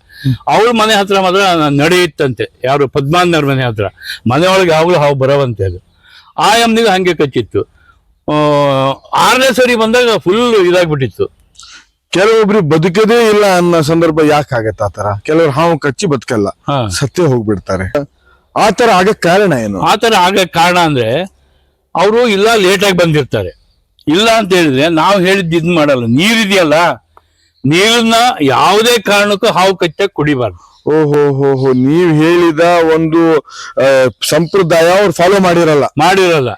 ಅವ್ರ ಮನೆ ಹತ್ರ ಮಾತ್ರ ನಡೆ ಇತ್ತಂತೆ. ಯಾರು? ಪದ್ಮಾನ್ಯರ ಮನೆ ಹತ್ರ. ಮನೆಯೊಳಗೆ ಯಾವಾಗಲೂ ಹಾವು ಬರವಂತೆ ಅದು. ಆ ಎಮ್ನಿಗೆ ಹಂಗೆ ಕಚ್ಚಿತ್ತು. ಆರನೇ ಸರಿ ಬಂದಾಗ ಫುಲ್ ಇದಾಗ್ಬಿಟ್ಟಿತ್ತು. ಕೆಲವೊಬ್ರು ಬದುಕದೇ ಇಲ್ಲ ಅನ್ನೋ ಸಂದರ್ಭ ಯಾಕೆ ಆಗತ್ತೆ ಆತರ ಕೆಲವರು ಹಾವು ಕಚ್ಚಿ ಬದುಕಲ್ಲ. ಹಾ. ಸತ್ಯ ಹೋಗ್ಬಿಡ್ತಾರೆ. ಆತರ ಆಗಕ್ ಕಾರಣ ಏನು? ಆ ಥರ ಆಗಕ್ಕೆ ಕಾರಣ ಅಂದ್ರೆ ಅವರು ಇಲ್ಲ ಲೇಟಾಗಿ ಬಂದಿರ್ತಾರೆ. ಇಲ್ಲ ಅಂತ ಹೇಳಿದ್ರೆ ನಾವು ಹೇಳಿದ್ದು ಇದ್ ಮಾಡಲ್ಲ. ನೀರಿದೆಯಲ್ಲ ನೀರನ್ನ ಯಾವುದೇ ಕಾರಣಕ್ಕೂ ಹಾವು ಕಚ್ಚಕ್ಕೆ ಕುಡಿಬಾರ್ದು. ಓಹೋ ಹೋ ಹೋ. ನೀವ್ ಹೇಳಿದ ಒಂದು ಆ, ಸಂಪ್ರದಾಯ ಅವ್ರು ಫಾಲೋ ಮಾಡಿರಲ್ಲ. ಮಾಡಿರಲ್ಲ.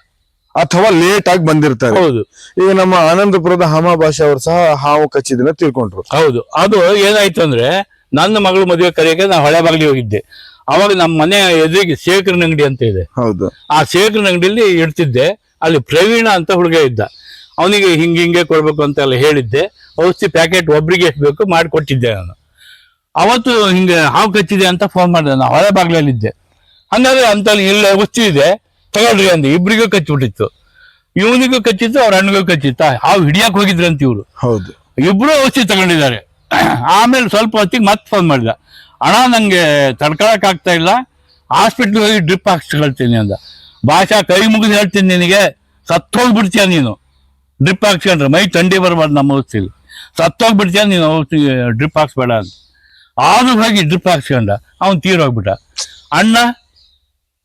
ಅಥವಾ ಲೇಟ್ ಆಗಿ ಬಂದಿರ್ತಾರೆ. ಹೌದು. ಈಗ ನಮ್ಮ ಆನಂದಪುರದ ಹಾಮ ಭಾಷೆ ಅವರು ಸಹ ಹಾವು ಕಚ್ಚಿದನ್ನ ತಿಳ್ಕೊಂಡ್ರು. ಹೌದು. ಅದು ಏನಾಯ್ತು ಅಂದ್ರೆ ನನ್ನ ಮಗಳು ಮದುವೆ ಕರೆಯಕ್ಕೆ ನಾನು ಹೊಳೆ ಬಾಗಿಲಿ ಹೋಗಿದ್ದೆ. ಅವಾಗ ನಮ್ಮ ಮನೆ ಎದುರಿಗೆ ಶೇಖರನ ಅಂಗಡಿ ಅಂತ ಇದೆ. ಹೌದು. ಆ ಶೇಖರನ ಅಂಗಡಿಯಲ್ಲಿ ಇಡ್ತಿದ್ದೆ. ಅಲ್ಲಿ ಪ್ರವೀಣ ಅಂತ ಹುಡುಗ ಇದ್ದ. ಅವನಿಗೆ ಹಿಂಗೆ ಹಿಂಗೆ ಕೊಡ್ಬೇಕು ಅಂತ ಎಲ್ಲ ಹೇಳಿದ್ದೆ. ಔಷಧಿ ಪ್ಯಾಕೆಟ್ ಒಬ್ರಿಗೆ ಎಷ್ಟು ಬೇಕು ಮಾಡಿಕೊಟ್ಟಿದ್ದೆ ನಾನು. ಅವತ್ತು ಹಿಂಗೆ ಹಾವು ಕಚ್ಚಿದೆ ಅಂತ ಫೋನ್ ಮಾಡಿದೆ. ನಾನು ಹೊಳೆ ಬಾಗ್ಲಲ್ಲಿದ್ದೆ. ಹಂಗಾದ್ರೆ ಅಂತ ಇಲ್ಲ ಔಷಧಿ ಇದೆ. ತಗೊಳ್ರಿ ಅಂದ. ಇಬ್ರಿಗೂ ಕಚ್ಚಿಬಿಟ್ಟಿತ್ತು. ಇವನಿಗೂ ಕಚ್ಚಿತ್ತು ಅವ್ರ ಅಣ್ಣಗೂ ಕಚ್ಚಿತ್ತ. ಹಾವು ಹಿಡಿಯಕ್ ಅಂತ ಇವ್ರು. ಹೌದು. ಇಬ್ರು ಔಷಧಿ ತಗೊಂಡಿದ್ದಾರೆ. ಆಮೇಲೆ ಸ್ವಲ್ಪ ಹೊತ್ತಿಗೆ ಮತ್ತೆ ಫೋನ್ ಮಾಡಿದ. ಅಣ್ಣ ನಂಗೆ ತಡ್ಕೊಳಕ್ ಆಗ್ತಾ ಇಲ್ಲ. ಹಾಸ್ಪಿಟ್ಲ್ ಹೋಗಿ ಡ್ರಿಪ್ ಹಾಕ್ಸ್ಕೊಳ್ತೀನಿ ಅಂದ. ಭಾಷಾ ಕೈ ಮುಗಿದು ಹೇಳ್ತೀನಿ ನಿನಗೆ. ಸತ್ತೋಗ್ಬಿಡ್ತೀಯ ನೀನು. ಡ್ರಿಪ್ ಹಾಕ್ಸ್ಕೊಂಡ್ರೆ. ಮೈ ತಂಡಿ ಬರಬಾರ್ದು ನಮ್ಮ ಔಷಧಿಲಿ ಸತ್ತೋಗ್ಬಿಡ್ತೀಯ ನೀನು ಔಷಧಿ ಡ್ರಿಪ್ ಹಾಕ್ಸ್ಬೇಡ ಅಂತ. ಆದ್ರೂ ಹೋಗಿ ಡ್ರಿಪ್ ಹಾಕ್ಸ್ಕೊಂಡ. ಅವ್ನು ತೀರೋಗ್ಬಿಟ್ಟ. ಅಣ್ಣ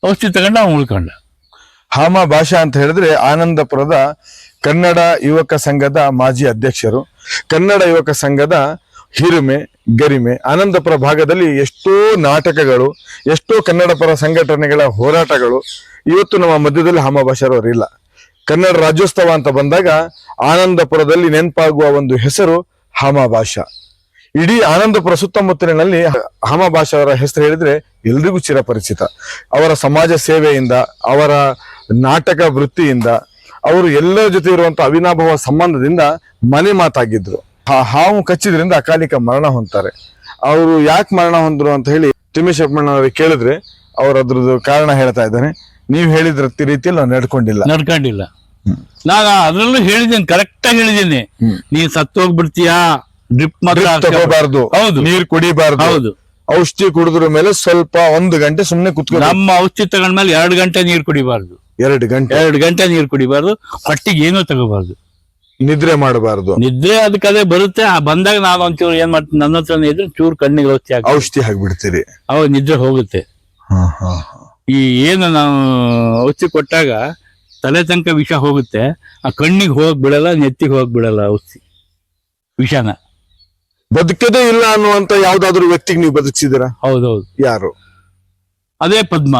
ಔಷಧಿ ತಗೊಂಡ ಅವ್ನು ಉಳ್ಕೊಂಡ. ಹಾಮ ಭಾಷಾ ಅಂತ ಹೇಳಿದ್ರೆ ಆನಂದಪುರದ ಕನ್ನಡ ಯುವಕ ಸಂಘದ ಮಾಜಿ ಅಧ್ಯಕ್ಷರು, ಕನ್ನಡ ಯುವಕ ಸಂಘದ ಹಿರಿಮೆ, ಗರಿಮೆ, ಆನಂದಪುರ ಭಾಗದಲ್ಲಿ ಎಷ್ಟೋ ನಾಟಕಗಳು, ಎಷ್ಟೋ ಕನ್ನಡ ಪರ ಸಂಘಟನೆಗಳ ಹೋರಾಟಗಳು ಇವತ್ತು ನಮ್ಮ ಮಧ್ಯದಲ್ಲಿ ಹಾಮ ಭಾಷಾರವರಿಲ್ಲ ಕನ್ನಡ ರಾಜ್ಯೋತ್ಸವ ಅಂತ ಬಂದಾಗ ಆನಂದಪುರದಲ್ಲಿ ನೆನಪಾಗುವ ಒಂದು ಹೆಸರು ಹಾಮ ಭಾಷಾ. ಇಡೀ ಆನಂದಪುರ ಸುತ್ತಮುತ್ತಲಿನಲ್ಲಿ ಹಾಮ ಭಾಷಾ ಅವರ ಹೆಸರು ಹೇಳಿದ್ರೆ ಎಲ್ರಿಗೂ ಚಿರಪರಿಚಿತ. ಅವರ ಸಮಾಜ ಸೇವೆಯಿಂದ, ಅವರ ನಾಟಕ ವೃತ್ತಿಯಿಂದ ಅವರು ಎಲ್ಲರ ಜೊತೆ ಇರುವಂತಹ ಅವಿನಾಭಾವ ಸಂಬಂಧದಿಂದ ಮನೆ ಮಾತಾಗಿದ್ರು. ಆ ಹಾವು ಕಚ್ಚಿದ್ರಿಂದ ಅಕಾಲಿಕ ಮರಣ ಹೊಂತಾರೆ ಅವರು ಯಾಕೆ ಮರಣ ಹೊಂದ್ರು ಅಂತ ಹೇಳಿ ತಿಮ್ಮೇಶಪ್ಪಣ್ಣವ್ರಿಗೆ ಕೇಳಿದ್ರೆ ಅವ್ರು ಅದ್ರದ್ದು ಕಾರಣ ಹೇಳ್ತಾ ಇದ್ದಾರೆ ನೀವು ಹೇಳಿದ್ರ ರೀತಿಯಲ್ಲಿ ನಾವು ನಡ್ಕೊಂಡಿಲ್ಲ. ನಡ್ಕೊಂಡಿಲ್ಲ. ನಾನು ಅದ್ರಲ್ಲೂ ಹೇಳಿದ್ದೀನಿ ಕರೆಕ್ಟ್ ಆಗಿ ಹೇಳಿದ್ದೀನಿ. ನೀನ್ ಸತ್ತು ಹೋಗ್ಬಿಡ್ತೀಯಾ? ಡ್ರಿಪ್. ತಗೋಬಾರ್ದು. ಹೌದು. ನೀರ್ ಕುಡಿಬಾರ್ದು. ಹೌದು. ಔಷಧಿ ಕುಡಿದ್ರ ಮೇಲೆ ಸ್ವಲ್ಪ ಒಂದು ಗಂಟೆ ಸುಮ್ಮನೆ ಕುತ್ಕೊಂಡು ನಮ್ಮ ಔಷಧಿ ತಗೊಂಡ್ಮೇಲೆ ಎರಡು ಗಂಟೆ ನೀರು ಕುಡಿಬಾರ್ದು. ಎರಡು ಗಂಟೆ ಎರಡು ಗಂಟೆ ನೀರು ಕುಡಿಬಾರ್ದು ಹೊಟ್ಟಿಗೆ ಏನೂ ತಗೋಬಾರ್ದು. ನಿದ್ರೆ ಮಾಡಬಾರ್ದು. ನಿದ್ರೆ ಅದಕ್ಕೆ ಅದೇ ಬರುತ್ತೆ ಆ ಬಂದಾಗ ನಾನು ಒಂಚೂರು ಏನ್ ಮಾಡ್ತೀನಿ ನನ್ನ ಹತ್ರ ಇದ್ರೆ ಚೂರು ಕಣ್ಣಿಗೆ ಔಷಧಿ ಹಾಕಿ ಔಷಧಿ ಹಾಕ್ಬಿಡ್ತೀರಿ. ಅವಾಗ ನಿದ್ರೆ ಹೋಗುತ್ತೆ. ಈ ಏನು ನಾವು ಔಷಧಿ ಕೊಟ್ಟಾಗ ತಲೆ ತನಕ ವಿಷ ಹೋಗುತ್ತೆ ಆ ಕಣ್ಣಿಗೆ ಹೋಗಕ್ ಬಿಡಲ್ಲ ನೆತ್ತಿಗೆ ಹೋಗಕ್ ಬಿಡಲ್ಲ ಔಷಧಿ. ವಿಷನ. ಬದುಕದೇ ಇಲ್ಲ ಅನ್ನುವಂತ ಯಾವ್ದಾದ್ರು ವ್ಯಕ್ತಿಗೆ ನೀವು ಬದುಕಿಸಿದಿರಾ ಹೌದೌದು. ಯಾರು? ಅದೇ ಪದ್ಮ.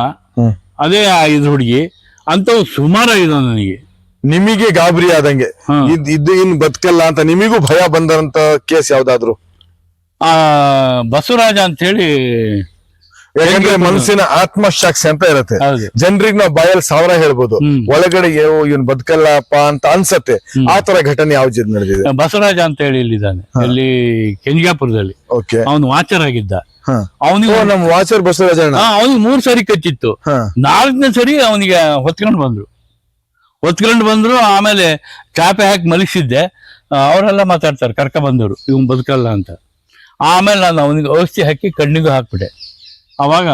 ಅದೇ ಆ ಇದು ಹುಡುಗಿ. ಅಂತವು ಸುಮಾರು ಆಗಿದೆ ನನಗೆ. ನಿಮಗೆ ಗಾಬರಿ ಆದಂಗೆ. ಹಾ. ಇದ್ ಇದು ಇನ್ ಬದುಕಲ್ಲ ಅಂತ ನಿಮಗೂ ಭಯ ಬಂದಂತ ಕೇಸ್ ಯಾವ್ದಾದ್ರು? ಆ ಬಸವರಾಜ ಅಂತ ಹೇಳಿ ಯಾಕಂದ್ರೆ ಮನಸ್ಸಿನ ಆತ್ಮಸಾಕ್ಷಿ ಅಂತ ಇರುತ್ತೆ. ಜನರಿಗೆ ನಾವು ಬಾಯಲ್ಲಿ ಸಾವಿರ ಹೇಳ್ಬೋದು. ಒಳಗಡೆ ಏವೋ ಇವ್ನ್ ಬದುಕಲ್ಲಪ್ಪ ಅಂತ ಅನ್ಸತ್ತೆ. ಆ ತರ ಘಟನೆ ಯಾವ ಜನ ನಡೆದಿದೆ? ಬಸವರಾಜ ಅಂತ ಹೇಳಿ ಇಲ್ಲಿದ್ದಾನೆ. ಅಲ್ಲಿ ಕೆಂಜಾಪುರದಲ್ಲಿ ಓಕೆ. ಅವನು ವಾಚರ್ ಆಗಿದ್ದ. ಅವನಿಗೆ ನಮ್ ವಾಚರ್ ಬಸವರಾಜ ಅವನಿಗೆ ಮೂರ್ ಸರಿ ಕಚ್ಚಿತ್ತು. ನಾಲ್ಕನೇ ಸರಿ ಅವನಿಗೆ ಹೊತ್ಕೊಂಡು ಬಂದ್ರು. ಹೊತ್ಕೊಂಡು ಬಂದ್ರು ಆಮೇಲೆ ಚಾಪೆ ಹಾಕಿ ಮಲಗಿಸಿದ್ದೆ. ಅವರೆಲ್ಲ ಮಾತಾಡ್ತಾರೆ ಕರ್ಕ ಬಂದವರು ಇವ್ ಬದುಕಲ್ಲ ಅಂತ. ಆಮೇಲೆ ನಾನು ಅವನಿಗೆ ಔಷಧಿ ಹಾಕಿ ಕಣ್ಣಿಗೂ ಹಾಕ್ಬಿಟ್ಟೆ. ಅವಾಗ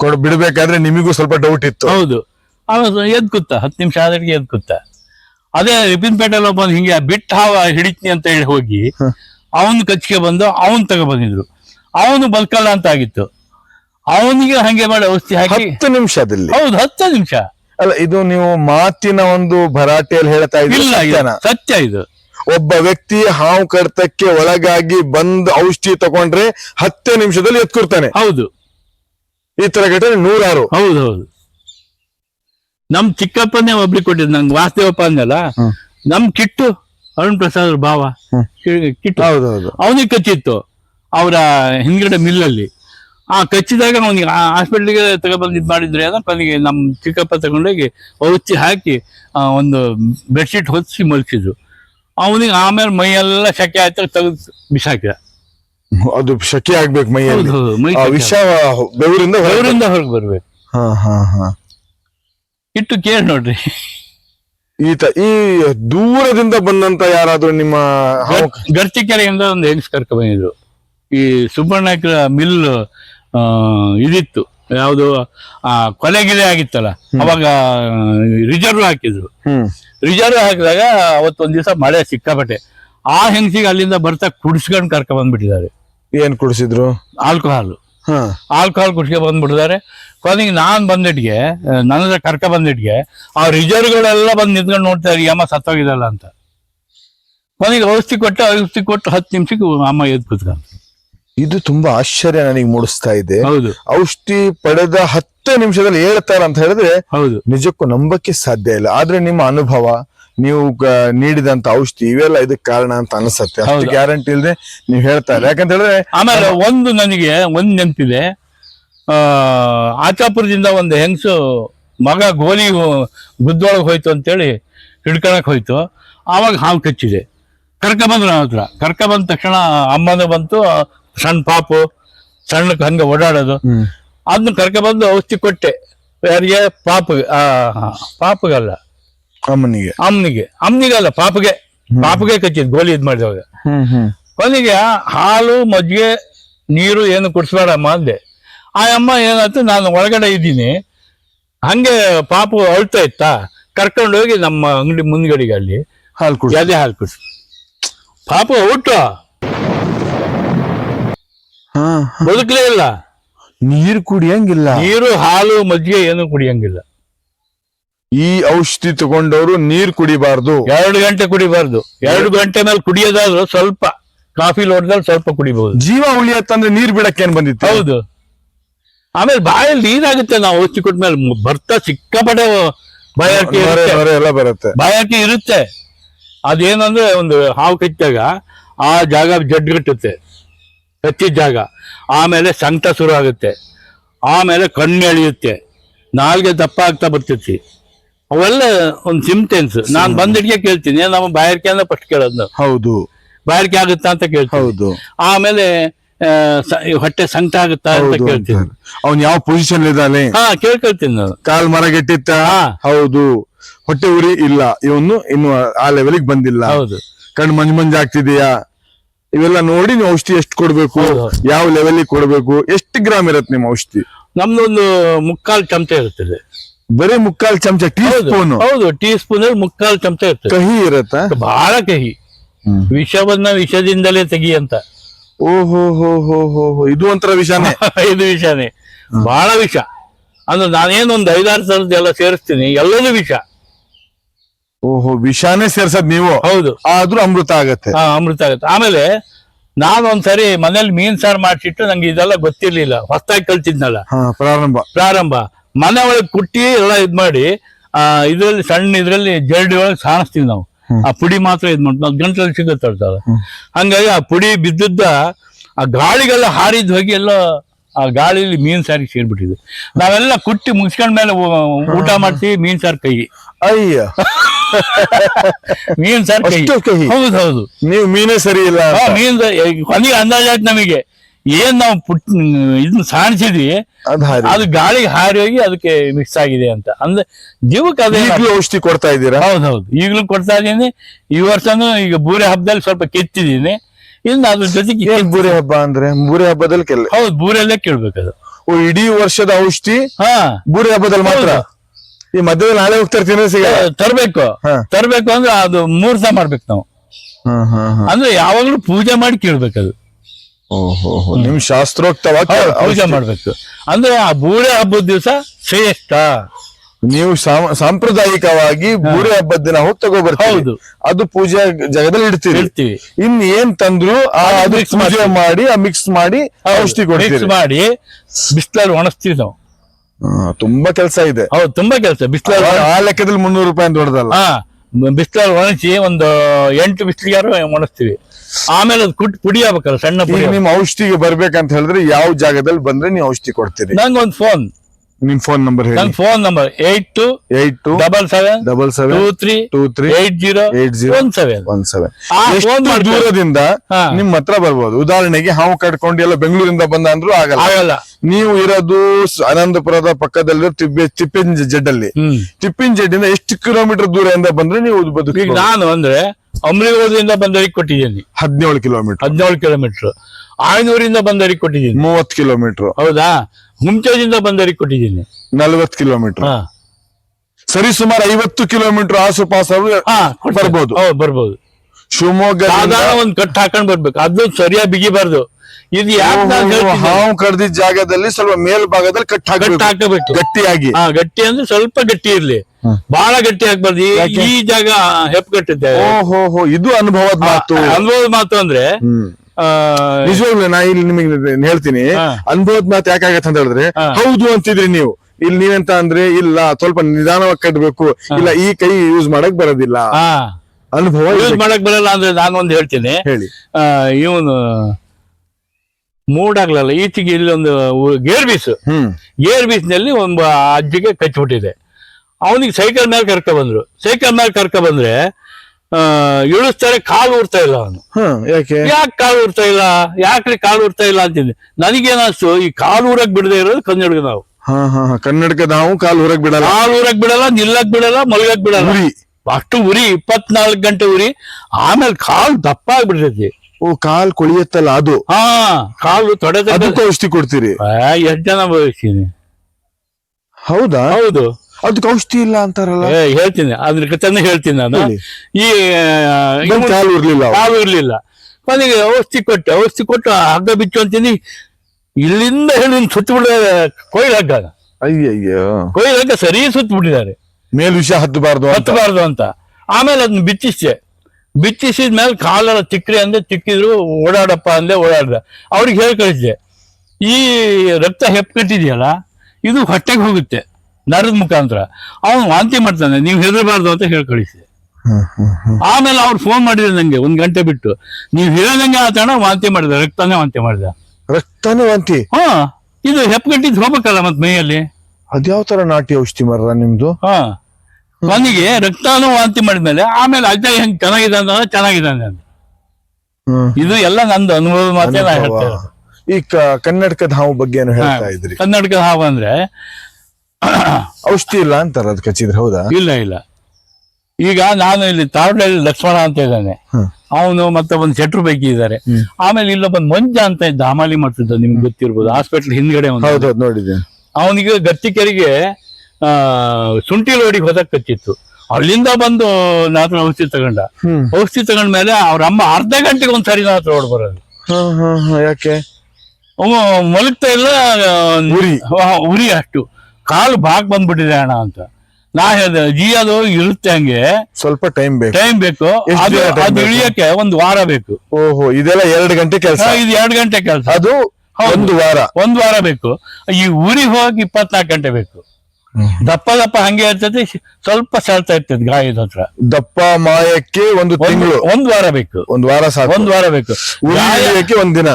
ಕೊಡ್ ಬಿಡ್ಬೇಕಾದ್ರೆ ನಿಮಗೂ ಸ್ವಲ್ಪ ಡೌಟ್ ಇತ್ತು. ಹೌದು. ಆಮೇಲೆ ಎದ್ ಕೂತ ಹತ್ತು ನಿಮಿಷ ಆದಕ್ಕೆ ಎದ್ ಕೂತ ಅದೇ ರಿಪಿನ್ಪೇಟೆಲ್ಲ ಒಬ್ಬ ಹಿಂಗೆ ಬಿಟ್ಟು ಹಾವ ಹಿಡಿತೀನಿ ಅಂತ ಹೇಳಿ ಹೋಗಿ ಅವನ್ ಕಚ್ಚಿಗೆ ಬಂದು ಅವನ್ ತಗೊಬಂದಿದ್ರು ಅವನು ಬದುಕಲ್ಲ ಅಂತ ಆಗಿತ್ತು. ಅವನಿಗೆ ಹಂಗೆ ಮಾಡಿ ಔಷಧಿ ಹಾಕಿ ಹತ್ತು ನಿಮಿಷದಲ್ಲಿ ಹೌದು ಹತ್ತು ನಿಮಿಷ. ಅಲ್ಲ ಇದು ನೀವು ಮಾತಿನ ಒಂದು ಭರಾಟೆಯಲ್ಲಿ ಹೇಳ್ತಾ ಇಲ್ಲ ಸತ್ಯ ಇದು. ಒಬ್ಬ ವ್ಯಕ್ತಿ ಹಾವು ಕಡತಕ್ಕೆ ಒಳಗಾಗಿ ಬಂದ್ ಔಷಧಿ ತಗೊಂಡ್ರೆ ಹತ್ತೇ ನಿಮಿಷದಲ್ಲಿ ಎತ್ಕೊಡ್ತಾನೆ. ಹೌದು. ಈ ತರ ಘಟನೆ ನೂರಾರು. ಹೌದು ಹೌದು ನಮ್ ಚಿಕ್ಕಪ್ಪನೇ ಒಬ್ರಿಗೆ ಕೊಟ್ಟಿದ್ ನಂಗೆ ವಾಸುದೇವಪ್ಪ ಅಂದಲ್ಲ ಹ್ಮ್. ನಮ್ ಕಿಟ್ಟು ಅರುಣ್ ಪ್ರಸಾದ್ ಅವ್ರ ಭಾವ. ಹ್ಮ್. ಕಿ- ಕಿಟ್ಟು. ಹೌದೌದು. ಅವನಿಗೆ ಕಚ್ಚಿತ್ತು ಅವರ ಹಿಂದ್ಗಡೆ ಮಿಲ್ಲಲ್ಲಿ. ಆ ಕಚ್ಚಿದಾಗ ಅವನಿಗೆ ಹಾಸ್ಪಿಟ್ಲಿಗೆ ತಗೊಬಂದು ಇದು ಮಾಡಿದ್ರೆ ಅದಕ್ಕೆ ನಮ್ ನಮ್ಮ ಚಿಕ್ಕಪ್ಪ ತಗೊಂಡೋಗಿ ಔಷಧಿ ಹಾಕಿ ಆ, ಒಂದು ಬೆಡ್ಶೀಟ್ ಹೊದಿಸಿ ಮಲಗಿಸಿದ್ರು ಅವನಿಗೆ ಆಮೇಲೆ ಮೈಯೆಲ್ಲ ಸೆಕೆ ಆಯ್ತು ತೆಗೆದು ಬಿಸಾಕಿದ. ಅದು ಶಕೆ ಆಗ್ಬೇಕು ಮೈಯಲ್ಲಿ. ಹೌದು, ಮೈ ಆ ವಿಷ ಬೆವರಿಂದ ಹೊರಗೆ ಅವರಿಂದ ಹೊರಗೆ ಬರ್ಬೇಕು. ಹಾ ಹಾ ಹಾ. ಇಟ್ಟು ಕೇಳಿ ನೋಡ್ರಿ. ಈತ ಈ ದೂರದಿಂದ ಬಂದಂತ ಯಾರಾದ್ರೂ ನಿಮ್ಮ ಹಾವು ಗರ್ತಿಕೆರೆಯಿಂದ ಒಂದು ಹೆಂಗ್ಸ್ ಕರ್ಕ ಬಂದಿದ್ರು. ಈ ಸುಬ್ಬಣ್ಣಕರ ಮಿಲ್ ಆ, ಇದಿತ್ತು. ಯಾವುದು ಆ ಕೊಲೆಗಿಲೆ ಆಗಿತ್ತಲ್ಲ ಅವಾಗ ರಿಸರ್ವ್ ಹಾಕಿದ್ರು. ಹ್ಮ್. ರಿಸರ್ವ್ ಹಾಕಿದಾಗ ಅವತ್ತೊಂದ್ ದಿವಸ ಮಳೆ ಸಿಕ್ಕಾಪಟ್ಟೆ. ಆ ಹೆಂಗ್ಸಿಗೆ ಅಲ್ಲಿಂದ ಬರ್ತಾ ಕುಡಿಸ್ಕೊಂಡು ಕರ್ಕ ಬಂದ್ಬಿಟ್ಟಿದ್ದಾರೆ. ಏನ್ ಕುಡಿಸಿದ್ರು? ಆಲ್ಕೋಹಾಲ್. ಹಾ. ಆಲ್ಕೋಹಾಲ್ ಕುಡ್ಕೆ ಬಂದ್ಬಿಟ್ಟಿದ್ದಾರೆ. ಕೊನೆಗೆ ನಾನ್ ಬಂದಿಟ್ಗೆ ನನ್ನ ಕರ್ಕ ಬಂದಿಟ್ಗೆ ಆ ರಿಸರ್ವ್ಗಳೆಲ್ಲ ಬಂದು ನಿಂತ್ಕೊಂಡು ನೋಡ್ತಾರೆ ಈ ಅಮ್ಮ ಸತ್ತೋಗಿದಲ್ಲ ಅಂತ. ಕೊನೆಗೆ ಔಷಧಿ ಕೊಟ್ಟು ಔಷಧಿ ಕೊಟ್ಟು ಹತ್ತು ನಿಮಿಷಕ್ಕೆ ಅಮ್ಮ ಎದ್ದು ಕೂತ್ಕೊಂಡು. ಇದು ತುಂಬಾ ಆಶ್ಚರ್ಯ ನನಗೆ ಮೂಡಿಸ್ತಾ ಇದೆ. ಹೌದು. ಔಷಧಿ ಪಡೆದ ಹತ್ತು ನಿಮಿಷದಲ್ಲಿ ಹೇಳ್ತಾರ ಅಂತ ಹೇಳಿದ್ರೆ ಹೌದು. ನಿಜಕ್ಕೂ ನಂಬಕ್ಕೆ ಸಾಧ್ಯ ಇಲ್ಲ. ಆದ್ರೆ ನಿಮ್ಮ ಅನುಭವ ನೀವು ನೀಡಿದಂತ ಔಷಧಿ ಇವೆಲ್ಲ ಇದಕ್ಕೆ ಕಾರಣ ಅಂತ ಅನಿಸುತ್ತೆ. ಅಷ್ಟು. ಗ್ಯಾರಂಟಿ ಇಲ್ಲದೆ ನೀವು ಹೇಳ್ತಾರೆ. ಯಾಕಂತ ಹೇಳಿದ್ರೆ ಆಮೇಲೆ ಒಂದು ನನಗೆ ಒಂದು ನೆನಪಿದೆ. ಆಚಾಪುರದಿಂದ ಒಂದು ಹೆಂಗಸು ಮಗ ಗೋಲಿ ಗುದ್ದೊಳಗೆ ಹೋಯ್ತು ಅಂತೇಳಿ ಹಿಡ್ಕೊಳಕ್ ಹೋಯ್ತು. ಆವಾಗ ಹಾವು ಕಚ್ಚಿದೆ. ಕರ್ಕ ಬಂದ್ರು ನನ್ನ ಹತ್ರ. ಕರ್ಕ ಬಂದ ತಕ್ಷಣ ಅಮ್ಮನ ಬಂತು ಸಣ್ಣ ಪಾಪು ಸಣ್ಣಕ್ಕೆ ಹಂಗೆ ಓಡಾಡೋದು. ಅದನ್ನ ಕರ್ಕ ಬಂದು ಔಷಧಿ ಕೊಟ್ಟೆ. ಯಾರಿಗೆ? ಪಾಪ ಪಾಪಗಲ್ಲ. ಅಮ್ಮನಿಗೆ. ಅಮ್ಮನಿಗೆ. ಅಮ್ಮನಿಗೆ ಅಲ್ಲ ಪಾಪಗೆ ಪಾಪಗೆ ಕಚ್ಚಿದ್ ಗೋಲಿ ಇದ್ ಮಾಡಿದವಾಗ. ಕೊನೆಗೆ ಹಾಲು ಮಜ್ಜಿಗೆ ನೀರು ಏನು ಕುಡಿಸ್ಬೇಡಮ್ಮ ಅಂದೆ. ಆ ಅಮ್ಮ ಏನಾಯ್ತು ನಾನು ಒಳಗಡೆ ಇದ್ದೀನಿ. ಹಂಗೆ ಪಾಪು ಅಳ್ತಾ ಇತ್ತಾ ಕರ್ಕೊಂಡು ಹೋಗಿ ನಮ್ಮ ಅಂಗಡಿ ಮುಂದ್ಗಡೆಗೆ ಅಲ್ಲಿ ಹಾಲು ಕುಡಿ ಅದೇ ಹಾಲು ಕುಡಿಸಿ. ಪಾಪು ಹುಟ್ಟು ಹಾ. ಬದುಕಲೇ ಇಲ್ಲ. ನೀರು ಕುಡಿಯಂಗಿಲ್ಲ. ನೀರು ಹಾಲು ಮಜ್ಜಿಗೆ ಏನು ಕುಡಿಯಂಗಿಲ್ಲ. ಈ ಔಷಧಿ ತಗೊಂಡವರು ನೀರ್ ಕುಡಿಬಾರ್ದು. ಎರಡು ಗಂಟೆ ಕುಡಿಬಾರ್ದು. ಎರಡು ಗಂಟೆ ಮೇಲೆ ಕುಡಿಯೋದಾದ್ರು ಸ್ವಲ್ಪ ಕಾಫಿ ಲೋಟದಲ್ಲಿ ಸ್ವಲ್ಪ ಕುಡಿಬಹುದು ಜೀವ ಉಳಿಯತ್ತಂದ್ರೆ ನೀರ್ ಬಿಡಕ್ಕೆ ಏನ್ ಬಂದಿತ್ತು? ಹೌದು. ಆಮೇಲೆ ಬಾಯಲ್ಲಿ ನೀರಾಗುತ್ತೆ ನಾವು ಔಷಧಿ ಕೊಟ್ಟ ಮೇಲೆ ಬರ್ತಾ ಸಿಕ್ಕಾಪಟ್ಟೆ ನೊರೆ ಎಲ್ಲ ಬರುತ್ತೆ. ಬಾಯಾರಿಕೆ ಇರುತ್ತೆ. ಅದೇನಂದ್ರೆ ಒಂದು ಹಾವು ಕಚ್ಚಾಗ ಆ ಜಾಗ ಜಡ್ಗಟ್ಟುತ್ತೆ. ಕಚ್ಚಿದ ಜಾಗ. ಆಮೇಲೆ ಸಂಕಟ ಶುರು ಆಗುತ್ತೆ. ಆಮೇಲೆ ಕಣ್ಣು ಎಳೆಯುತ್ತೆ. ನಾಲ್ಗೆ ದಪ್ಪ ಆಗ್ತಾ ಬರ್ತೈತಿ. ಅವೆಲ್ಲ ಒಂದು ಸಿಂಪ್ಟೆನ್ಸ್ ನಾನು ಬಂದಿಟ್ಗೆ ಕೇಳ್ತೀನಿ. ನಮ್ಮ ಬಾಯಾರಿಕೆ ಅಂದ್ರೆ ಫಸ್ಟ್ ಕೇಳೋದು ಹೌದು. ಬಾಯಾರಿಕೆ ಆಗುತ್ತಾ ಅಂತ ಕೇಳ್ತೀನಿ. ಹೌದು. ಆಮೇಲೆ ಹೊಟ್ಟೆ ಸಂಕಟ ಆಗುತ್ತಾ ಅಂತ ಕೇಳ್ತೀನಿ. ಅವ್ನ್ ಯಾವ ಪೊಸಿಷನ್ ಇದ್ದಾನೆ? ಹಾ ಕೇಳ್ಕೊಳ್ತೀನಿ ನಾನು. ಕಾಲ್ ಮರ ಗೆಟ್ಟಿತ್ತ? ಹೌದು. ಹೊಟ್ಟೆ ಉರಿ ಇಲ್ಲ. ಇವನು ಇನ್ನು ಆ ಲೆವೆಲ್ಗೆ ಬಂದಿಲ್ಲ. ಹೌದು. ಕಣ್ಣು ಮಂಜ್ ಮಂಜ್ ಆಗ್ತಿದೆಯಾ? ಇವೆಲ್ಲ ನೋಡಿ ನೀವು ಔಷಧಿ ಎಷ್ಟು ಕೊಡ್ಬೇಕು. ಯಾವ ಲೆವೆಲ್ ಕೊಡ್ಬೇಕು? ಎಷ್ಟು ಗ್ರಾಮ್ ಇರತ್ತೆ ನಿಮ್ಮ ಔಷಧಿ? ನಮ್ದೊಂದು ಮುಕ್ಕಾಲ್ ಚಮಚ ಇರ್ತದೆ ಬರೀ ಮುಕ್ಕಾಲ್ ಚಮಚ ಟೀ ಸ್ಪೂನ್ ಹೌದು ಟೀ ಸ್ಪೂನ್ ಅಲ್ಲಿ ಮುಕ್ಕಾಲ್ ಚಮಚ ಇರ್ತದೆ. ಕಹಿ ಇರತ್ತ? ಬಹಳ ಕಹಿ. ವಿಷವನ್ನ ವಿಷದಿಂದಲೇ ತೆಗಿ ಅಂತ. ಓಹೋ ಹೋ ಹೋ ಹೋ ಇದು ಒಂಥರ ವಿಷಾನೇ. ಇದು ವಿಷನೇ. ಬಹಳ ವಿಷ. ಅಂದ್ರೆ ನಾನೇನೊಂದು ಐದಾರು ಸಾವಿರದ ಎಲ್ಲ ಸೇರಿಸ್ತೀನಿ ಎಲ್ಲದೂ ವಿಷ. ಓಹೋ ವಿಷಾನೇ ಸೇರ್ಸದ್ ನೀವು. ಹೌದು. ಆದ್ರೂ ಅಮೃತ ಆಗತ್ತೆ. ಹಾ ಅಮೃತ ಆಗತ್ತೆ. ಆಮೇಲೆ ನಾನೊಂದ್ಸರಿ ಮನೇಲಿ ಮೀನ್ ಸಾರು ಮಾಡಿಸಿಟ್ಟು ನಂಗೆ ಇದೆಲ್ಲ ಗೊತ್ತಿರ್ಲಿಲ್ಲ. ಹೊಸ್ತಾಗಿ ಕಲ್ತಿದ್ನಲ್ಲ. ಪ್ರಾರಂಭ. ಪ್ರಾರಂಭ. ಮನೆ ಒಳಗೆ ಕುಟ್ಟಿ ಎಲ್ಲ ಇದ್ ಮಾಡಿ ಆ ಇದ್ರಲ್ಲಿ ಸಣ್ಣ ಇದ್ರಲ್ಲಿ ಜರಡಿ ಒಳಗೆ ಸಾಣಿಸ್ತೀವಿ ನಾವು. ಆ ಪುಡಿ ಮಾತ್ರ ಇದ್ ಮಾಡ್ತೀವಿ. ನಾವು ಗಂಟಲಲ್ಲಿ ಸಿಗುತ್ತಲ್ಲ ಹಂಗಾಗಿ ಆ ಪುಡಿ ಬಿದ್ದದ್ದ ಆ ಗಾಳಿಗೆಲ್ಲ ಹಾರಿದ್ ಹೋಗಿ ಎಲ್ಲ ಆ ಗಾಳಿಲಿ ಮೀನ್ ಸಾರಿ ಸೇರ್ಬಿಟ್ಟಿದೆ ನಾವೆಲ್ಲ ಕುಟ್ಟಿ ಮುಗಿಸ್ಕೊಂಡ್ಮೇಲೆ ಮೇಲೆ ಊಟ ಮಾಡ್ತೀವಿ ಮೀನ್ ಸಾರು ಕೈ ಅಯ್ಯ. ಮೀನ್ ಸಾರು ಕೈ ಹೌದು ಹೌದು. ನೀವು ಮೀನೇ ಸರಿ ಇಲ್ಲ ಮೀನ್ ಕೊನೆಗೆ ಅಂದಾಜಾಯ್ತು ನಮಗೆ. ಏನ್ ನಾವು ಪುಟ್ ಇದನ್ನ ಸಾಣಿಸಿದ್ವಿ ಅದ್ ಗಾಳಿಗೆ ಹಾರಿ ಹೋಗಿ ಅದಕ್ಕೆ ಮಿಕ್ಸ್ ಆಗಿದೆ ಅಂತ. ಅಂದ್ರೆ ಜೀವಕ್ಕೆ ಅದೇ ಔಷಧಿ ಕೊಡ್ತಾ ಇದ್ದೀರಾ? ಹೌದೌದು. ಈಗಲೂ ಕೊಡ್ತಾ ಇದ್ದೀನಿ. ಈ ವರ್ಷನೂ ಈಗ ಬೂರೆ ಹಬ್ಬದಲ್ಲಿ ಸ್ವಲ್ಪ ಕೆತ್ತಿದ್ದೀನಿ. ಇನ್ನು ಅದ್ರ ಜೊತೆಗೆ ಬೂರೆ ಹಬ್ಬ ಅಂದ್ರೆ? ಬೂರೆ ಹಬ್ಬದಲ್ಲಿ ಕೆಲ ಹೌದು ಬೂರೆಲ್ಲೇ ಕೇಳ್ಬೇಕು ಅದು ಓ ಇಡೀ ವರ್ಷದ ಔಷಧಿ? ಹಾ. ಬೂರೆ ಹಬ್ಬದಲ್ಲಿ ಮಾತ್ರ? ಈ ಮಧ್ಯದಲ್ಲಿ ನಾಳೆ ಹೋಗ್ತಾ ಇರ್ತೀನಿ ತರ್ಬೇಕು. ತರ್ಬೇಕು ಅಂದ್ರೆ ಅದು ಮೂರ್ ಸಹ ಮಾಡ್ಬೇಕು ನಾವು. ಅಂದ್ರೆ ಯಾವಾಗ್ಲೂ ಪೂಜೆ ಮಾಡಿ ಕೇಳ್ಬೇಕು ಅದು ಓಹೋ ನಿಮ್ ಶಾಸ್ತ್ರೋಕ್ತವಾಗಿ ಪೂಜೆ ಮಾಡ್ಬೇಕು. ಅಂದ್ರೆ ಆ ಬೂರೆ ಹಬ್ಬದ ದಿವಸ ಶ್ರೇಷ್ಠ. ನೀವು ಸಾಂಪ್ರದಾಯಿಕವಾಗಿ ಬೂರೆ ಹಬ್ಬದ ದಿನ ಹೋಗಿ ತಗೋಬರ್ತೀವಿ ಹೌದು. ಅದು ಪೂಜೆ ಜಾಗದಲ್ಲಿ ಇಡ್ತೀವಿ ಇಡ್ತೀವಿ. ಇನ್ ಏನ್ ತಂದ್ರು ಅದು ಪೂಜೆ ಮಾಡಿ ಆ ಮಿಕ್ಸ್ ಮಾಡಿ ಔಷಧಿ ಮಿಕ್ಸ್ ಮಾಡಿ ಬಿಸಿಲಲ್ಲಿ ಒಣಸ್ತೀವಿ ನಾವು. ತುಂಬಾ ಕೆಲಸ ಇದೆ. ಹೌದು ತುಂಬಾ ಕೆಲಸ. ಬಿಸಿಲಲ್ಲಿ ಆ ಲೆಕ್ಕದಲ್ಲಿ ಮುನ್ನೂರು ರೂಪಾಯಿ ದೊಡ್ಡದಲ್ಲ ಹಾ. ಬಿಸಿಲಲ್ಲಿ ಒಣಚಿ ಒಂದು ಎಂಟು ಬಿಸಿಲಿಗಾರು ಒಣಸ್ತೀವಿ ಆಮೇಲೆ ಅದು ಕುಟ್ ಪುಡಿ ಆಗ್ಬೇಕಲ್ಲ ಸಣ್ಣ ಪುಡಿ ನಿಮ್ಮ ನಿಮ್ ಔಷಧಿಗೆ ಬರ್ಬೇಕಂತ ಹೇಳಿದ್ರೆ ಯಾವ ಜಾಗದಲ್ಲಿ ಬಂದ್ರೆ ನೀವು ಔಷಧಿ ಕೊಡ್ತೀರಿ? ನಂಗೆ ಒಂದು ಫೋನ್ ನಿಮ್ ಫೋನ್ ನಂಬರ್ ಹೇಳಿ. Phone number eight two eight two double seven double two seven three two three eight zero eight zero one seven. One seven. ಆ phone ಎಷ್ಟು ಮಾಡ್ತಾರೆ. ದೂರದಿಂದ ಹಾ. ನಿಮ್ ಹತ್ರ ಬರ್ಬೋದು. ಉದಾಹರಣೆಗೆ ಹಾವು ಕಟ್ಕೊಂಡು ಎಲ್ಲ ಬೆಂಗಳೂರಿಂದ ಬಂದ ಅಂದ್ರೂ ಆಗಲ್ಲ. ಆಗಲ್ಲ. ನೀವು ಇರೋದು ಸ- ಅನಂತಪುರದ ಪಕ್ಕದಲ್ಲಿರೋ ತಿಪ್ಪೆ ತಿಪ್ಪಿನ ಜಡ್ಡಲ್ಲಿ. ಹ್ಮ್. ತಿಪ್ಪಿನ ಜಡ್ಡಿಂದ ಎಷ್ಟು ಕಿಲೋಮೀಟರ್ ದೂರದಿಂದ ಬಂದ್ರೆ ನೀವು ಈಗ ಬದುಕಿ ನಾನು ಅಂದ್ರೆ ಅಮೃತದಿಂದ ಬಂದವರಿಗೆ ಕೊಟ್ಟಿದ್ದೀನಿ. ಹದಿನೇಳು ಕಿಲೋಮೀಟರ್. ಹದಿನೇಳು ಕಿಲೋಮೀಟರ್. ಆಯ್ನೂರಿಂದ ಬಂದವರಿಗೆ ಕೊಟ್ಟಿದ್ದೀನಿ. ಮೂವತ್ ಕಿಲೋಮೀಟರ್. ಹೌದಾ? ಹುಂಚದಿಂದ ಬಂದವರಿಗೆ ಕೊಟ್ಟಿದ್ದೀನಿ. ನಲ್ವತ್ತು ಕಿಲೋಮೀಟರ್. ಹಾ. ಸರಿ ಸುಮಾರು ಐವತ್ತು ಕಿಲೋಮೀಟರ್ ಆಸುಪಾಸು ಹಾ. ಬರ್ಬೋದು. ಹೌದು ಬರ್ಬೋದು. ಶಿವಮೊಗ್ಗ ಸಾಧಾರಣ ಒಂದ್ ಕಟ್ ಹಾಕೊಂಡ್ ಬರ್ಬೇಕು. ಅದು ಸರಿಯಾಗಿ ಬಿಗಿಬಾರ್ದು. ಇದು ಹಾವು ಕಡ್ದಿದ್ದ ಜಾಗದಲ್ಲಿ ಸ್ವಲ್ಪ ಮೇಲ್ಭಾಗದಲ್ಲಿ ಕಟ್ ಕಟ್ ಹಾಕಬೇಕು. ಗಟ್ಟಿಯಾಗಿ. ಹಾ ಗಟ್ಟಿ ಅಂದ್ರೆ ಸ್ವಲ್ಪ ಗಟ್ಟಿ ಇರ್ಲಿ. ಬಹಳ ಗಟ್ಟಿ ಆಗ್ಬಾರ್ದು. ಈ- ಜಾಗ ಹೆಪ್ಪಗಟ್ಟಿದ್ದೆ ಓಹೋ ಇದು ಅನುಭವದ ಮಾತು. ಅನುಭವದ ಮಾತು ಅಂದ್ರೆ ನಿಜವಾಗ್ಲೂ ನಾ ಇಲ್ಲಿ ನಿಮಗೆ ಹೇಳ್ತೀನಿ. ಅನುಭವದ ಮಾತು ಯಾಕಾಗತ್ತೆ ಅಂತ ಹೇಳಿದ್ರೆ ಹೌದು ಅಂತಿದ್ರಿ ನೀವು. ಇಲ್ಲಿ ನೀವೆಂತ ಅಂದ್ರೆ ಇಲ್ಲ ಸ್ವಲ್ಪ ನಿಧಾನವಾಗಿ ಕಟ್ಬೇಕು. ಇಲ್ಲ ಈ ಕೈ ಯೂಸ್ ಮಾಡಕ್ ಬರೋದಿಲ್ಲ. ಅನುಭವ ಯೂಸ್. ಮಾಡಕ್ ಬರಲ್ಲ ಅಂದ್ರೆ ನಾನು ಒಂದು ಹೇಳ್ತೀನಿ. ಹೇಳಿ. ಇವನು ಮೂಡಾಗ್ಲಲ್ಲ ಈಚೆಗೆ ಇಲ್ಲಿ ಒಂದು ಗೇರ್ ಬೀಸ್. ಗೇರ್ ಬೀಸ್ನಲ್ಲಿ ಒಂದು ಅಜ್ಜಿಗೆ ಕಚ್ಚಿಬಿಟ್ಟಿದೆ. ಅವನಿಗೆ ಸೈಕಲ್ ಮೇಲೆ ಕರ್ಕ ಬಂದ್ರು. ಸೈಕಲ್ ಮೇಲೆ ಕರ್ಕ ಬಂದ್ರೆ ಇಳಿಸ್ತಾರೆ ಕಾಲು ಊರ್ತಾ ಇಲ್ಲ ಅವನು. ಹ್ಮ್ ಯಾಕೆ? ಯಾಕೆ ಕಾಲು ಊರ್ತಾ ಇಲ್ಲ? ಯಾಕ್ರಿ ಕಾಲು ಊರ್ತಾ ಇಲ್ಲ ಅಂತಿದ್ದೆ. ನನಗೇನಸ್ತು ಈ ಕಾಲು ಊರಕ್ ಬಿಡದೆ ಇರೋದು ಕನ್ನಡಕ ನಾವು. ಹಾ ಹಾ ಹಾ ಕನ್ನಡಕ ನಾವು ಕಾಲು ಊರಕ್ ಬಿಡಲ್ಲ. ಕಾಲು ಊರಕ್ ಬಿಡಲ್ಲ ನಿಲ್ಲಕ್ ಬಿಡಲ್ಲ ಮಲಗಕ್ ಬಿಡಲ್ಲ. ಉರಿ. ಅಷ್ಟು ಉರಿ ಇಪ್ಪತ್ನಾಲ್ಕು ಗಂಟೆ ಉರಿ. ಆಮೇಲೆ ಕಾಲು ದಪ್ಪ ಆಗ್ಬಿಡ್ತೈತಿ. ಓ ಕಾಲ್ ಕೊಳಿಯತ್ತಲ್ಲ ಅದು? ಹಾ ಕಾಲು ತೊಡೆದ ತೊಡೆ ಅದಕ್ಕೂ ಔಷಧಿ ಕೊಡ್ತೀರಿ? ಎಷ್ಟು ಜನ ಬಯಸ್ತೀನಿ ಹೌದಾ? ಹೌದು. ಅದಕ್ಕೆ ಔಷಧಿ ಇಲ್ಲ ಅಂತಾರಲ್ಲ. ಏ, ಹೇಳ್ತೀನಿ. ಅದ್ರ ಕಥೆನ ಹೇಳ್ತೀನಿ ನಾನು. ಹೇಳಿ. ಈ ಇವ್ನು ಇರ್ಲಿಲ್ಲ ಕೊನೆಗೆ ಔಷಧಿ ಕೊಟ್ಟೆ. ಔಷಧಿ ಕೊಟ್ಟು ಹಗ್ಗ ಬಿಚ್ಚು ಅಂತೀನಿ. ಇಲ್ಲಿಂದ ಹೇಳಿ ಸುತ್ತ ಬಿಡ ಕೊಯ್ಲು ಹಗ್ಗ. ಅಯ್ಯಯ್ಯೋ. ಕೊಯ್ಲು ಹಗ್ಗ ಸರಿ ಸುತ್ತ ಬಿಟ್ಟಿದ್ದಾರೆ ಮೇಲ್ ವಿಷಯ ಹತ್ತಬಾರ್ದು ಅಂತ. ಹತ್ತಬಾರ್ದು ಅಂತ. ಆಮೇಲೆ ಅದನ್ನ ಬಿಚ್ಚಿಸ್ದೆ. ಬಿಚ್ಚಿಸಿದ ಮೇಲೆ ಕಾಲೆಲ್ಲ ತಿಕ್ಕ್ರಿ ಅಂದ್ರೆ ತಿಕ್ಕಿದ್ರು ಓಡಾಡಪ್ಪ ಅಂದೆ ಓಡಾಡ್ದೆ. ಅವ್ರಿಗೆ ಹೇಳ್ ಕಳಿಸಿದೆ ಈ ರಕ್ತ ಹೆಪ್ಕಟ್ಟಿದೆಯಲ್ಲ ಇದು ಹೊಟ್ಟೆಗೆ ಹೋಗುತ್ತೆ. ನರದ ಮುಖಾಂತರ. ಅವನು ವಾಂತಿ ಮಾಡ್ತಾನೆ ನೀವು ಹೆದರಬಾರ್ದು ಅಂತ ಹೇಳಿ ಕಳಿಸಿದೆ ಹ್ಮ್. ಆಮೇಲೆ ಅವ್ರು ಫೋನ್ ಮಾಡಿದ್ರು ನಂಗೆ ಒಂದ್ ಗಂಟೆ ಬಿಟ್ಟು ನೀವು ಹೇಳ್ದಂಗೆ ಆತಣ ವಾಂತಿ ಮಾಡಿದ ರಕ್ತನೇ ವಾಂತಿ ಮಾಡಿದ. ರಕ್ತನೇ ವಾಂತಿ? ಹಾ ಇದು ಹೆಪ್ಕಟ್ಟಿದ್ ಹೋಗ್ಬೇಕಲ್ಲ ಮತ್ ಮೈಯಲ್ಲಿ? ಅದ್ಯಾವ ತರ ನಾಟಿ ಔಷಧಿ ಮರ ನಿಮ್ದು? ಹಾ. ನನಗೆ ರಕ್ತಾನು ವಾಂತಿ ಮಾಡಿದ್ಮೇಲೆ ಆಮೇಲೆ ಅಜ್ಜ ಹೆಂಗ್ ಚೆನ್ನಾಗಿದ್ದಾನೆ ಅಂದ್ರೆ ಚೆನ್ನಾಗಿದ್ದಾನೆ ಅಂತ ಇದು ಎಲ್ಲ ನಂದು ಅನುಭವ ಮಾತ್ರ ನಾ ಈ ಕನ್ನಡಕದ ಹಾವು ಬಗ್ಗೆ ಏನು ಹೇಳ್ತಾ. ಇದ್ರಿ? ಕನ್ನಡಕ ಹಾವು ಅಂದ್ರೆ ಔಷಧಿ ಇಲ್ಲ ಅಂತಾರೆ ಅದ್ ಕಚ್ಚಿದ್ರೆ ಹೌದಾ? ಇಲ್ಲ ಇಲ್ಲ. ಈಗ ನಾನು ಇಲ್ಲಿ ತಾವಡಲ್ಲಿ ಲಕ್ಷ್ಮಣ ಅಂತ ಇದ್ದಾನೆ. ಅವನು ಮತ್ತೆ ಒಂದು ಶೆಟ್ರು ಬೈಕಿ ಇದ್ದಾರೆ ಆಮೇಲೆ ಆಮೇಲೆ ಇಲ್ಲೊಬ್ಬ ಮಂಜ ಅಂತ ಇದ್ದ ಹಮಾಲಿ ಮಾಡ್ತಿದ್ದ ನಿಮ್ಗೆ ಗೊತ್ತಿರ್ಬೋದು. ಹಾಸ್ಪಿಟಲ್ ಹಿಂದ್ಗಡೆ ಒಂದು ನೋಡಿದೆ. ಅವನಿಗೆ ಗತ್ತಿಕೆರಿಗೆ ಆ ಶುಂಠಿ ಲೋಡಿಗೆ ಹೋದಕ್ ಕಚ್ಚಿತ್ತು ಅಲ್ಲಿಂದ ಬಂದು ನಾತ್ರ ಔಷಧಿ ತಗೊಂಡ. ಔಷಧಿ ತಗೊಂಡ ಮೇಲೆ ಅವ್ರ ಅಮ್ಮ ಅರ್ಧ ಗಂಟೆಗೆ ಒಂದ್ಸರಿ ನಾತ್ರ ಓಡ್ ಬರೋದು. ಯಾಕೆ? ಮಲಗ್ತಾ ಇಲ್ಲ ಉರಿ. ಉರಿ ಅಷ್ಟು. ಕಾಲು ಬಾಕ್ ಬಂದ್ಬಿಟ್ಟಿದೆ ಅಣ್ಣ ಅಂತ. ನಾ ಹೇಳಿದೆ ಜಿ ಅದು ಇರುತ್ತೆ ಹಂಗೆ. ಸ್ವಲ್ಪ ಟೈಮ್ ಬೇಕು. ಟೈಮ್ ಬೇಕು. ಎಷ್ಟ್ ಅದು ದಿನ time ಅದು ಬೇಕು? ಇಳಿಯಕ್ಕೆ ಒಂದು ವಾರ ಬೇಕು. ಓಹೋ ಇದೆಲ್ಲ ಎರಡು ಗಂಟೆ ಕೆಲಸ? ಇದು ಎರಡು ಗಂಟೆ ಕೆಲಸ. ಅದು ಹೌದು. ಒಂದು ವಾರ? ಒಂದ್ ವಾರ ಬೇಕು. ಈ ಊರಿಗೆ ಹೋಗಿ ಇಪ್ಪತ್ನಾಲ್ಕು ಗಂಟೆ ಬೇಕು. ದಪ್ಪ ದಪ್ಪ ಹಂಗೆ ಇರ್ತದೆ ಶ್- ಸ್ವಲ್ಪ ಸೆಳ್ತಾ ಇರ್ತದೆ ಗಾಯದ ಹತ್ರ. ದಪ್ಪ ಮಾಯಕ್ಕೆ ಒಂದು ಒಂದು ತಿಂಗಳು. ಒಂದ್ ವಾರ ಬೇಕು. ಒಂದ್ ವಾರ ಸಾಕು. ಒಂದ್ ವಾರ ಬೇಕು. ಗಾಯ ಒಂದ್ ದಿನ.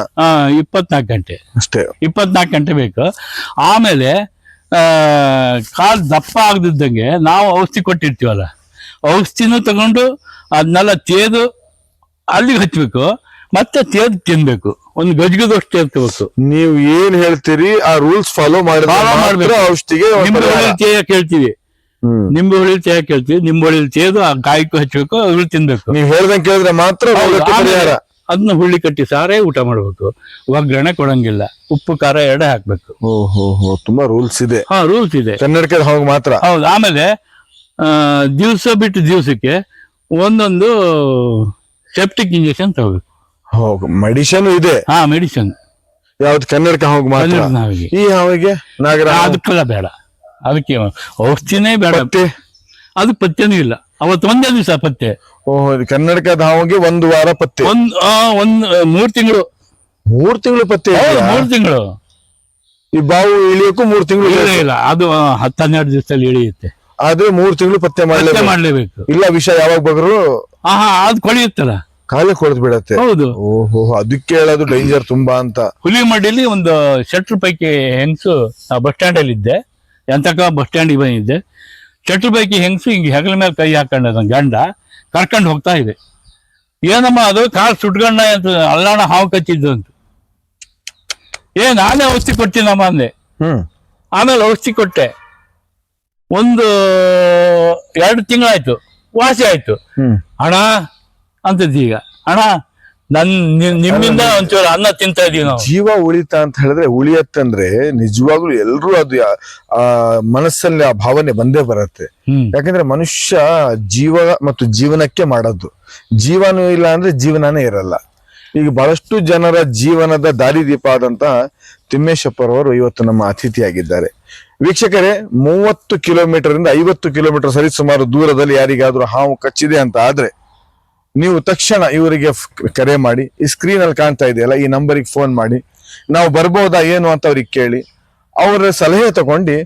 ಇಪ್ಪತ್ನಾಲ್ಕು ಗಂಟೆ. ಅಷ್ಟೇ. ಇಪ್ಪತ್ನಾಲ್ಕು ಗಂಟೆ ಬೇಕು. ಆಮೇಲೆ ಕಾಲ್ ದಪ್ಪ ಆಗದಿದ್ದಂಗೆ ನಾವು ಔಷಧಿ ಕೊಟ್ಟಿರ್ತೀವಲ್ಲ ಔಷಧಿನೂ ತಗೊಂಡು ಅದನ್ನೆಲ್ಲ ತೇದು ಅಲ್ಲಿಗೆ ಹಚ್ಚಬೇಕು ಮತ್ತೆ ತೇದು ತಿನ್ಬೇಕು ಒಂದು ಗಜ್ಗದಷ್ಟು ತೇದ್ಕೋಬೇಕು ನೀವು ಏನ್ ಹೇಳ್ತೀರಿ ಆ ರೂಲ್ಸ್ ಫಾಲೋ ಮಾಡಿ. ಔಷಧಿಗೆ. ಹುಳಿ ಕೇಳ್ತೀವಿ. ನಿಂಬೆ ಹುಳಿ ತೇ ಕೇಳ್ತೀವಿ ನಿಂಬೆ ಹುಳಿ ತೇದು ಆ ಗಾಯಕ್ಕೂ ಹಚ್ಚಬೇಕು ಅದ್ರಲ್ಲಿ ತಿನ್ಬೇಕು ನೀವು ಹೇಳ್ದಂಗೆ ಕೇಳಿದ್ರೆ ಮಾತ್ರ ಅದನ್ನ ಹುಳ್ಳಿ ಕಟ್ಟಿ ಸಾರೇ ಊಟ ಮಾಡಬೇಕು. ಒಗ್ಗರಣೆ ಕೊಡಂಗಿಲ್ಲ. ಉಪ್ಪು ಖಾರ ಎರಡೇ ಹಾಕ್ಬೇಕು. ಓಹೋ ತುಂಬಾ ರೂಲ್ಸ್ ಇದೆ. ಹಾ ರೂಲ್ಸ್ ಇದೆ. ಕನ್ನಡಕ್ಕೆ ಹೋಗಿ ಮಾತ್ರ. ಹೌದು ಆಮೇಲೆ ದಿವಸ ಬಿಟ್ಟು ದಿವಸಕ್ಕೆ ಒಂದೊಂದು ಸೆಪ್ಟಿಕ್ ಇಂಜೆಕ್ಷನ್ ತಗೋಬೇಕು. ಮೆಡಿಸನ್ ಇದೆ. ಹಾ ಮೆಡಿಸನ್ ಯಾವ್ದು ಕನ್ನಡಕ ಹೋಗಿ ಮಾತ್ರ? ಈ ಹಾವಿಗೆ? ನಾಗರ ಅದಕ್ಕೆಲ್ಲ ಬೇಡ. ಅದಕ್ಕೆ ಔಷಧಿನೇ ಬೇಡ. ಪತ್ತೆ? ಅದು ಪಥ್ಯನೂ ಇಲ್ಲ. ಅವತ್ತು ಒಂದೇ ದಿವಸ ಪಥ್ಯ ಓಹೋ ಇದು ಕನ್ನಡಕ ಹಾವಿಗೆ ಒಂದು ವಾರ ಪತ್ತೆ. ಒಂದ್ ಆ, ಒಂದ್ ಆ, ಮೂರ್ ತಿಂಗಳು. ಮೂರ್ ತಿಂಗಳು ಪತ್ತೆ ಇದೆಯಾ? ಮೂರ್ ತಿಂಗಳು. ಈ ಬಾವು ಇಳಿಯಕ್ಕೂ ಮೂರ್ ತಿಂಗಳು ಇಲ್ಲ ಇಲ್ಲ ಅದು ಆ, ಹತ್ತು ಹನ್ನೆರಡು ದಿವಸದಲ್ಲಿ ಇಳಿಯುತ್ತೆ. ಆದ್ರೆ ಮೂರ್ ತಿಂಗಳು ಪತ್ತೆ ಮಾಡ್ಲೇಬೇಕು. ಮಾಡ್ಲೇಬೇಕು. ಇಲ್ಲ ವಿಷ ಯಾವಾಗ ಬಗ್ರು? ಆಹಾ ಅದ್ ಕೊಳೆಯುತ್ತಲ್ಲ. ಕಾಲೇ ಕೊಡದ್ ಬಿಡತ್ತೆ. ಹೌದು. ಓಹೋ ಅದಕ್ಕೆ ಹೇಳೋದು ಡೇಂಜರ್ ತುಂಬಾ ಅಂತ. ಹುಲಿ ಮಡ್ಡಿಲಿ ಒಂದು ಶಟ್ರ್ ಪೈಕಿ ಹೆಂಗಸು ಬಸ್ ಸ್ಟ್ಯಾಂಡ್ ಅಲ್ಲಿ ಇದ್ದೆ. ಎಂತಕ ಬಸ್ ಸ್ಟ್ಯಾಂಡಿಗೆ ಬಂದಿದ್ದೆ. ಶಟ್ರ್ ಪೈಕಿ ಹೆಂಗಸು ಹಿಂಗೆ ಹೆಗಲ ಮೇಲೆ ಕೈ ಹಾಕೊಂಡ ಗಂಡ. ಕರ್ಕೊಂಡು ಹೋಗ್ತಾ ಇದೆ. ಏನಮ್ಮ ಅದು? ಕಾಲು ಸುಟ್ಕೊಂಡ ಅಂತ ಅಲ್ಲಾಣ ಹಾವು ಕಚ್ಚಿದ್ದು ಅಂತ. ಏ ನಾನೇ ಔಷಧಿ ಕೊಡ್ತೀನಮ್ಮ ಅಂದೆ. ಹ್ಮ್. ಆಮೇಲೆ ಔಷಧಿ ಕೊಟ್ಟೆ. ಒಂದು ಎರಡು ತಿಂಗಳಾಯ್ತು. ವಾಸಿ ಆಯ್ತು. ಹಣ ಅಂತದ್ದು ಈಗ. ಹಣ ನನ್ ನಿಮ್ಮಿಂದ ಒಂಚೂರು ಅನ್ನ ತಿಂತಾ ಇದೀವಿ ನಾವು. ಜೀವ ಉಳಿತ ಅಂತ ಹೇಳಿದ್ರೆ ಉಳಿಯತ್ತಂದ್ರೆ ನಿಜವಾಗ್ಲೂ ಎಲ್ರೂ ಅದು ಆ ಮನಸ್ಸಲ್ಲಿ ಆ ಭಾವನೆ ಬಂದೇ ಬರತ್ತೆ. ಯಾಕಂದ್ರೆ ಮನುಷ್ಯ ಜೀವ ಮತ್ತು ಜೀವನಕ್ಕೆ ಮಾಡೋದು. ಜೀವನೂ ಇಲ್ಲ ಅಂದ್ರೆ ಜೀವನನೇ ಇರಲ್ಲ. ಈಗ ಬಹಳಷ್ಟು ಜನರ ಜೀವನದ ದಾರಿದೀಪ ಆದಂತ ತಿಮ್ಮೇಶಪ್ಪರವರು ಇವತ್ತು ನಮ್ಮ ಅತಿಥಿಯಾಗಿದ್ದಾರೆ. ವೀಕ್ಷಕರೇ ಮೂವತ್ತು ಕಿಲೋಮೀಟರ್ ಇಂದ ಐವತ್ತು ಕಿಲೋಮೀಟರ್ ಸರಿ ಸುಮಾರು ದೂರದಲ್ಲಿ ಯಾರಿಗಾದ್ರೂ ಹಾವು ಕಚ್ಚಿದೆ ಅಂತ ಆದ್ರೆ ನೀವು ತಕ್ಷಣ ಇವರಿಗೆ ಕರೆ ಮಾಡಿ, ಈ ಸ್ಕ್ರೀನ್ ಅಲ್ಲಿ ಕಾಣ್ತಾ ಇದೆಯಲ್ಲ, ಈ ನಂಬರಿಗೆ ಫೋನ್ ಮಾಡಿ, ನಾವು ಬರ್ಬೋದಾ ಏನು ಅಂತ ಅವ್ರಿಗೆ ಕೇಳಿ, ಅವರ ಸಲಹೆ ತಗೊಂಡು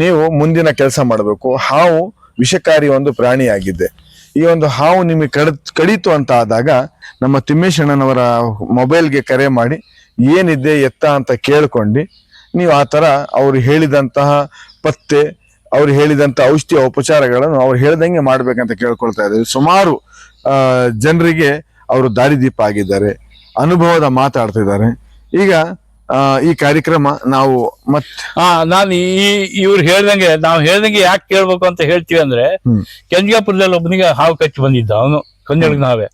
ನೀವು ಮುಂದಿನ ಕೆಲಸ ಮಾಡಬೇಕು. ಹಾವು ವಿಷಕಾರಿ ಒಂದು ಪ್ರಾಣಿಯಾಗಿದೆ. ಈ ಒಂದು ಹಾವು ನಿಮಗೆ ಕಡ, ಕಡಿತು ಅಂತ ಆದಾಗ ನಮ್ಮ ತಿಮ್ಮೇಶಣ್ಣನವರ ಮೊಬೈಲ್ಗೆ ಕರೆ ಮಾಡಿ, ಏನಿದೆ ಎತ್ತ ಅಂತ ಕೇಳ್ಕೊಂಡು, ನೀವು ಆ ಥರ ಅವರು ಹೇಳಿದಂತಹ ಪತ್ತೆ, ಅವ್ರು ಹೇಳಿದಂಥ ಔಷಧಿಯ ಉಪಚಾರಗಳನ್ನು ಅವ್ರು ಹೇಳ್ದಂಗೆ ಮಾಡಬೇಕಂತ ಕೇಳ್ಕೊಳ್ತಾ ಇದ್ದೀವಿ. ಸುಮಾರು ಜನರಿಗೆ ಅವರು ದಾರಿದೀಪ ಆಗಿದ್ದಾರೆ ಅನುಭವದ ಮಾತಾಡ್ತಿದ್ದಾರೆ ಈಗ ಆ, ಈ ಕಾರ್ಯಕ್ರಮ ನಾವು ಮತ್ ನಾನು ಈ ಇವ್ರು ಹೇಳ್ದಂಗೆ ನಾವು ಹೇಳ್ದಂಗೆ ಯಾಕೆ ಕೇಳ್ಬೇಕು ಅಂತ ಹೇಳ್ತೀವಿ ಅಂದ್ರೆ. ಕೆಂಜಾಪುರದಲ್ಲಿ ಒಬ್ಬನಿಗೆ ಹಾವು ಕಚ್ಚಿ ಬಂದಿದ್ದ ಅವನು ಕೊಂಜಳಿಗೆ ನಾವೇ.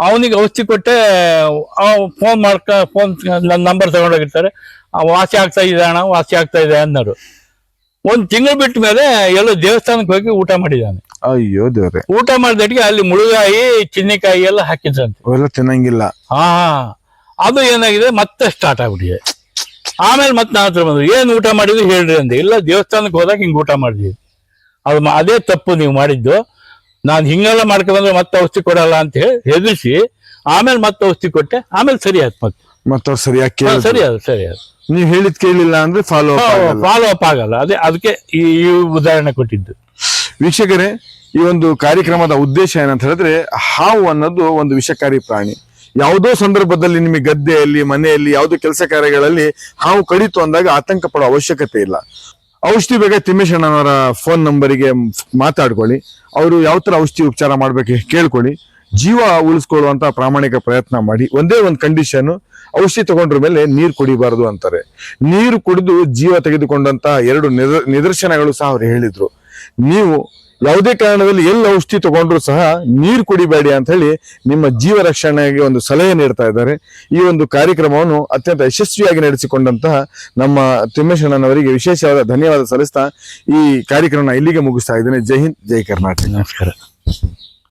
ಅವನಿಗೆ ಔಷಧಿ ಕೊಟ್ಟೆ ಫೋನ್ ಮಾಡ್ಕ ಫೋನ್ ನನ್ನ ನಂಬರ್ ತಗೊಂಡೋಗಿರ್ತಾರೆ. ವಾಸಿ ಆಗ್ತಾ ಇದೆ ಅಣ್ಣ ವಾಸಿ ಆಗ್ತಾ ಇದೆ ಅನ್ನೋರು. ಒಂದ್ ತಿಂಗಳು ಬಿಟ್ಟ ಮೇಲೆ ಎಲ್ಲೋ ದೇವಸ್ಥಾನಕ್ಕೆ ಹೋಗಿ ಊಟ ಮಾಡಿದ್ದಾನೆ. ಅಯ್ಯೋ ದೇವ್ರೆ. ಊಟ ಮಾಡಿದಟ್ಟಿಗೆ ಅಲ್ಲಿ ಮುಳುಗಾಯಿ ಚಿನ್ನಿಕಾಯಿ ಎಲ್ಲ ಹಾಕಿದ್ರಂತೆ. ಅವೆಲ್ಲ ತಿನ್ನಂಗಿಲ್ಲ. ಹಾ ಅದು ಏನಾಗಿದೆ? ಮತ್ತೆ ಸ್ಟಾರ್ಟ್ ಆಗ್ಬಿಟ್ಟಿದೆ. ಆಮೇಲೆ ಮತ್ತೆ ನಾನು ಹತ್ರ ಬಂದ್ರು ಏನ್ ಊಟ ಮಾಡಿದ್ರು? ಹೇಳ್ರಿ ಅಂದೆ. ಇಲ್ಲ ದೇವಸ್ಥಾನಕ್ಕೆ ಹೋದಾಗ ಹಿಂಗ್ ಊಟ ಮಾಡಿದ್ವಿ. ಅದು ಅದೇ ತಪ್ಪು ನೀವು ಮಾಡಿದ್ದು. ನಾನು ಹಿಂಗೆಲ್ಲ ಮಾಡ್ಕೊಂಡ್ರೆ ಮತ್ತೆ ಔಷಧಿ ಕೊಡಲ್ಲ ಅಂತ ಹೇಳಿ ಹೆದರಿಸಿ ಆಮೇಲೆ ಮತ್ತೆ ಔಷಧಿ ಕೊಟ್ಟೆ. ಆಮೇಲೆ ಸರಿ ಆಯ್ತು ಮತ್ತೆ. ಮತ್ತ ಅವ್ರು ಸರಿಯಾಗಿ ಹಾ, ಸರಿ ಅದು ಸರಿ ಅದು ನೀವು ಹೇಳಿದ್ ಕೇಳಿಲ್ಲ ಅಂದ್ರೆ ಫಾಲೋ ಅಪ್ ಫಾಲೋ ಅಪ್ ಆಗಲ್ಲ. ಅದೇ ಅದಕ್ಕೆ ಈ ಈ ಉದಾಹರಣೆ ಕೊಟ್ಟಿದ್ದು. ವೀಕ್ಷಕರೇ ಈ ಒಂದು ಕಾರ್ಯಕ್ರಮದ ಉದ್ದೇಶ ಏನಂತ ಹೇಳಿದ್ರೆ ಹಾವು ಅನ್ನೋದು ಒಂದು ವಿಷಕಾರಿ ಪ್ರಾಣಿ. ಯಾವುದೋ ಸಂದರ್ಭದಲ್ಲಿ ನಿಮಗೆ ಗದ್ದೆಯಲ್ಲಿ, ಮನೆಯಲ್ಲಿ ಯಾವುದೋ ಕೆಲಸ ಕಾರ್ಯಗಳಲ್ಲಿ ಹಾವು ಕಡಿತು ಅಂದಾಗ ಆತಂಕ ಪಡೋ ಅವಶ್ಯಕತೆ ಇಲ್ಲ. ಔಷಧಿ ಬೇಗ ತಿಮ್ಮೇಶಣ್ಣನವರ ಫೋನ್ ನಂಬರಿಗೆ ಮಾತಾಡ್ಕೊಳ್ಳಿ. ಅವರು ಯಾವ ಥರ ಔಷಧಿ ಉಪಚಾರ ಮಾಡ್ಬೇಕು ಕೇಳ್ಕೊಳ್ಳಿ. ಜೀವ ಉಳಿಸ್ಕೊಳ್ಳುವಂತ ಪ್ರಾಮಾಣಿಕ ಪ್ರಯತ್ನ ಮಾಡಿ. ಒಂದೇ ಒಂದು ಕಂಡೀಷನ್ ಔಷಧಿ ತಗೊಂಡ್ರ ಮೇಲೆ ನೀರು ಕುಡಿಬಾರದು ಅಂತಾರೆ. ನೀರು ಕುಡಿದು ಜೀವ ತೆಗೆದುಕೊಂಡಂತ ಎರಡು ನಿದ- ನಿದರ್ಶನಗಳು ಸಹ ಅವ್ರು ಹೇಳಿದ್ರು. ನೀವು ಯಾವುದೇ ಕಾರಣದಲ್ಲಿ ಎಲ್ಲಿ ಔಷಧಿ ತಗೊಂಡ್ರು ಸಹ ನೀರು ಕುಡಿಬೇಡಿ ಅಂತ ಹೇಳಿ ನಿಮ್ಮ ಜೀವ ರಕ್ಷಣೆಗೆ ಒಂದು ಸಲಹೆ ನೀಡ್ತಾ ಇದ್ದಾರೆ. ಈ ಒಂದು ಕಾರ್ಯಕ್ರಮವನ್ನು ಅತ್ಯಂತ ಯಶಸ್ವಿಯಾಗಿ ನಡೆಸಿಕೊಂಡಂತಹ ನಮ್ಮ ತಿಮ್ಮೇಶಣ್ಣನವರಿಗೆ ವಿಶೇಷವಾದ ಧನ್ಯವಾದ ಸಲ್ಲಿಸ್ತಾ ಈ ಕಾರ್ಯಕ್ರಮ ಇಲ್ಲಿಗೆ ಮುಗಿಸ್ತಾ ಇದ್ದೇನೆ. ಜೈ ಹಿಂದ್, ಜೈ ಕರ್ನಾಟಕ. ನಮಸ್ಕಾರ.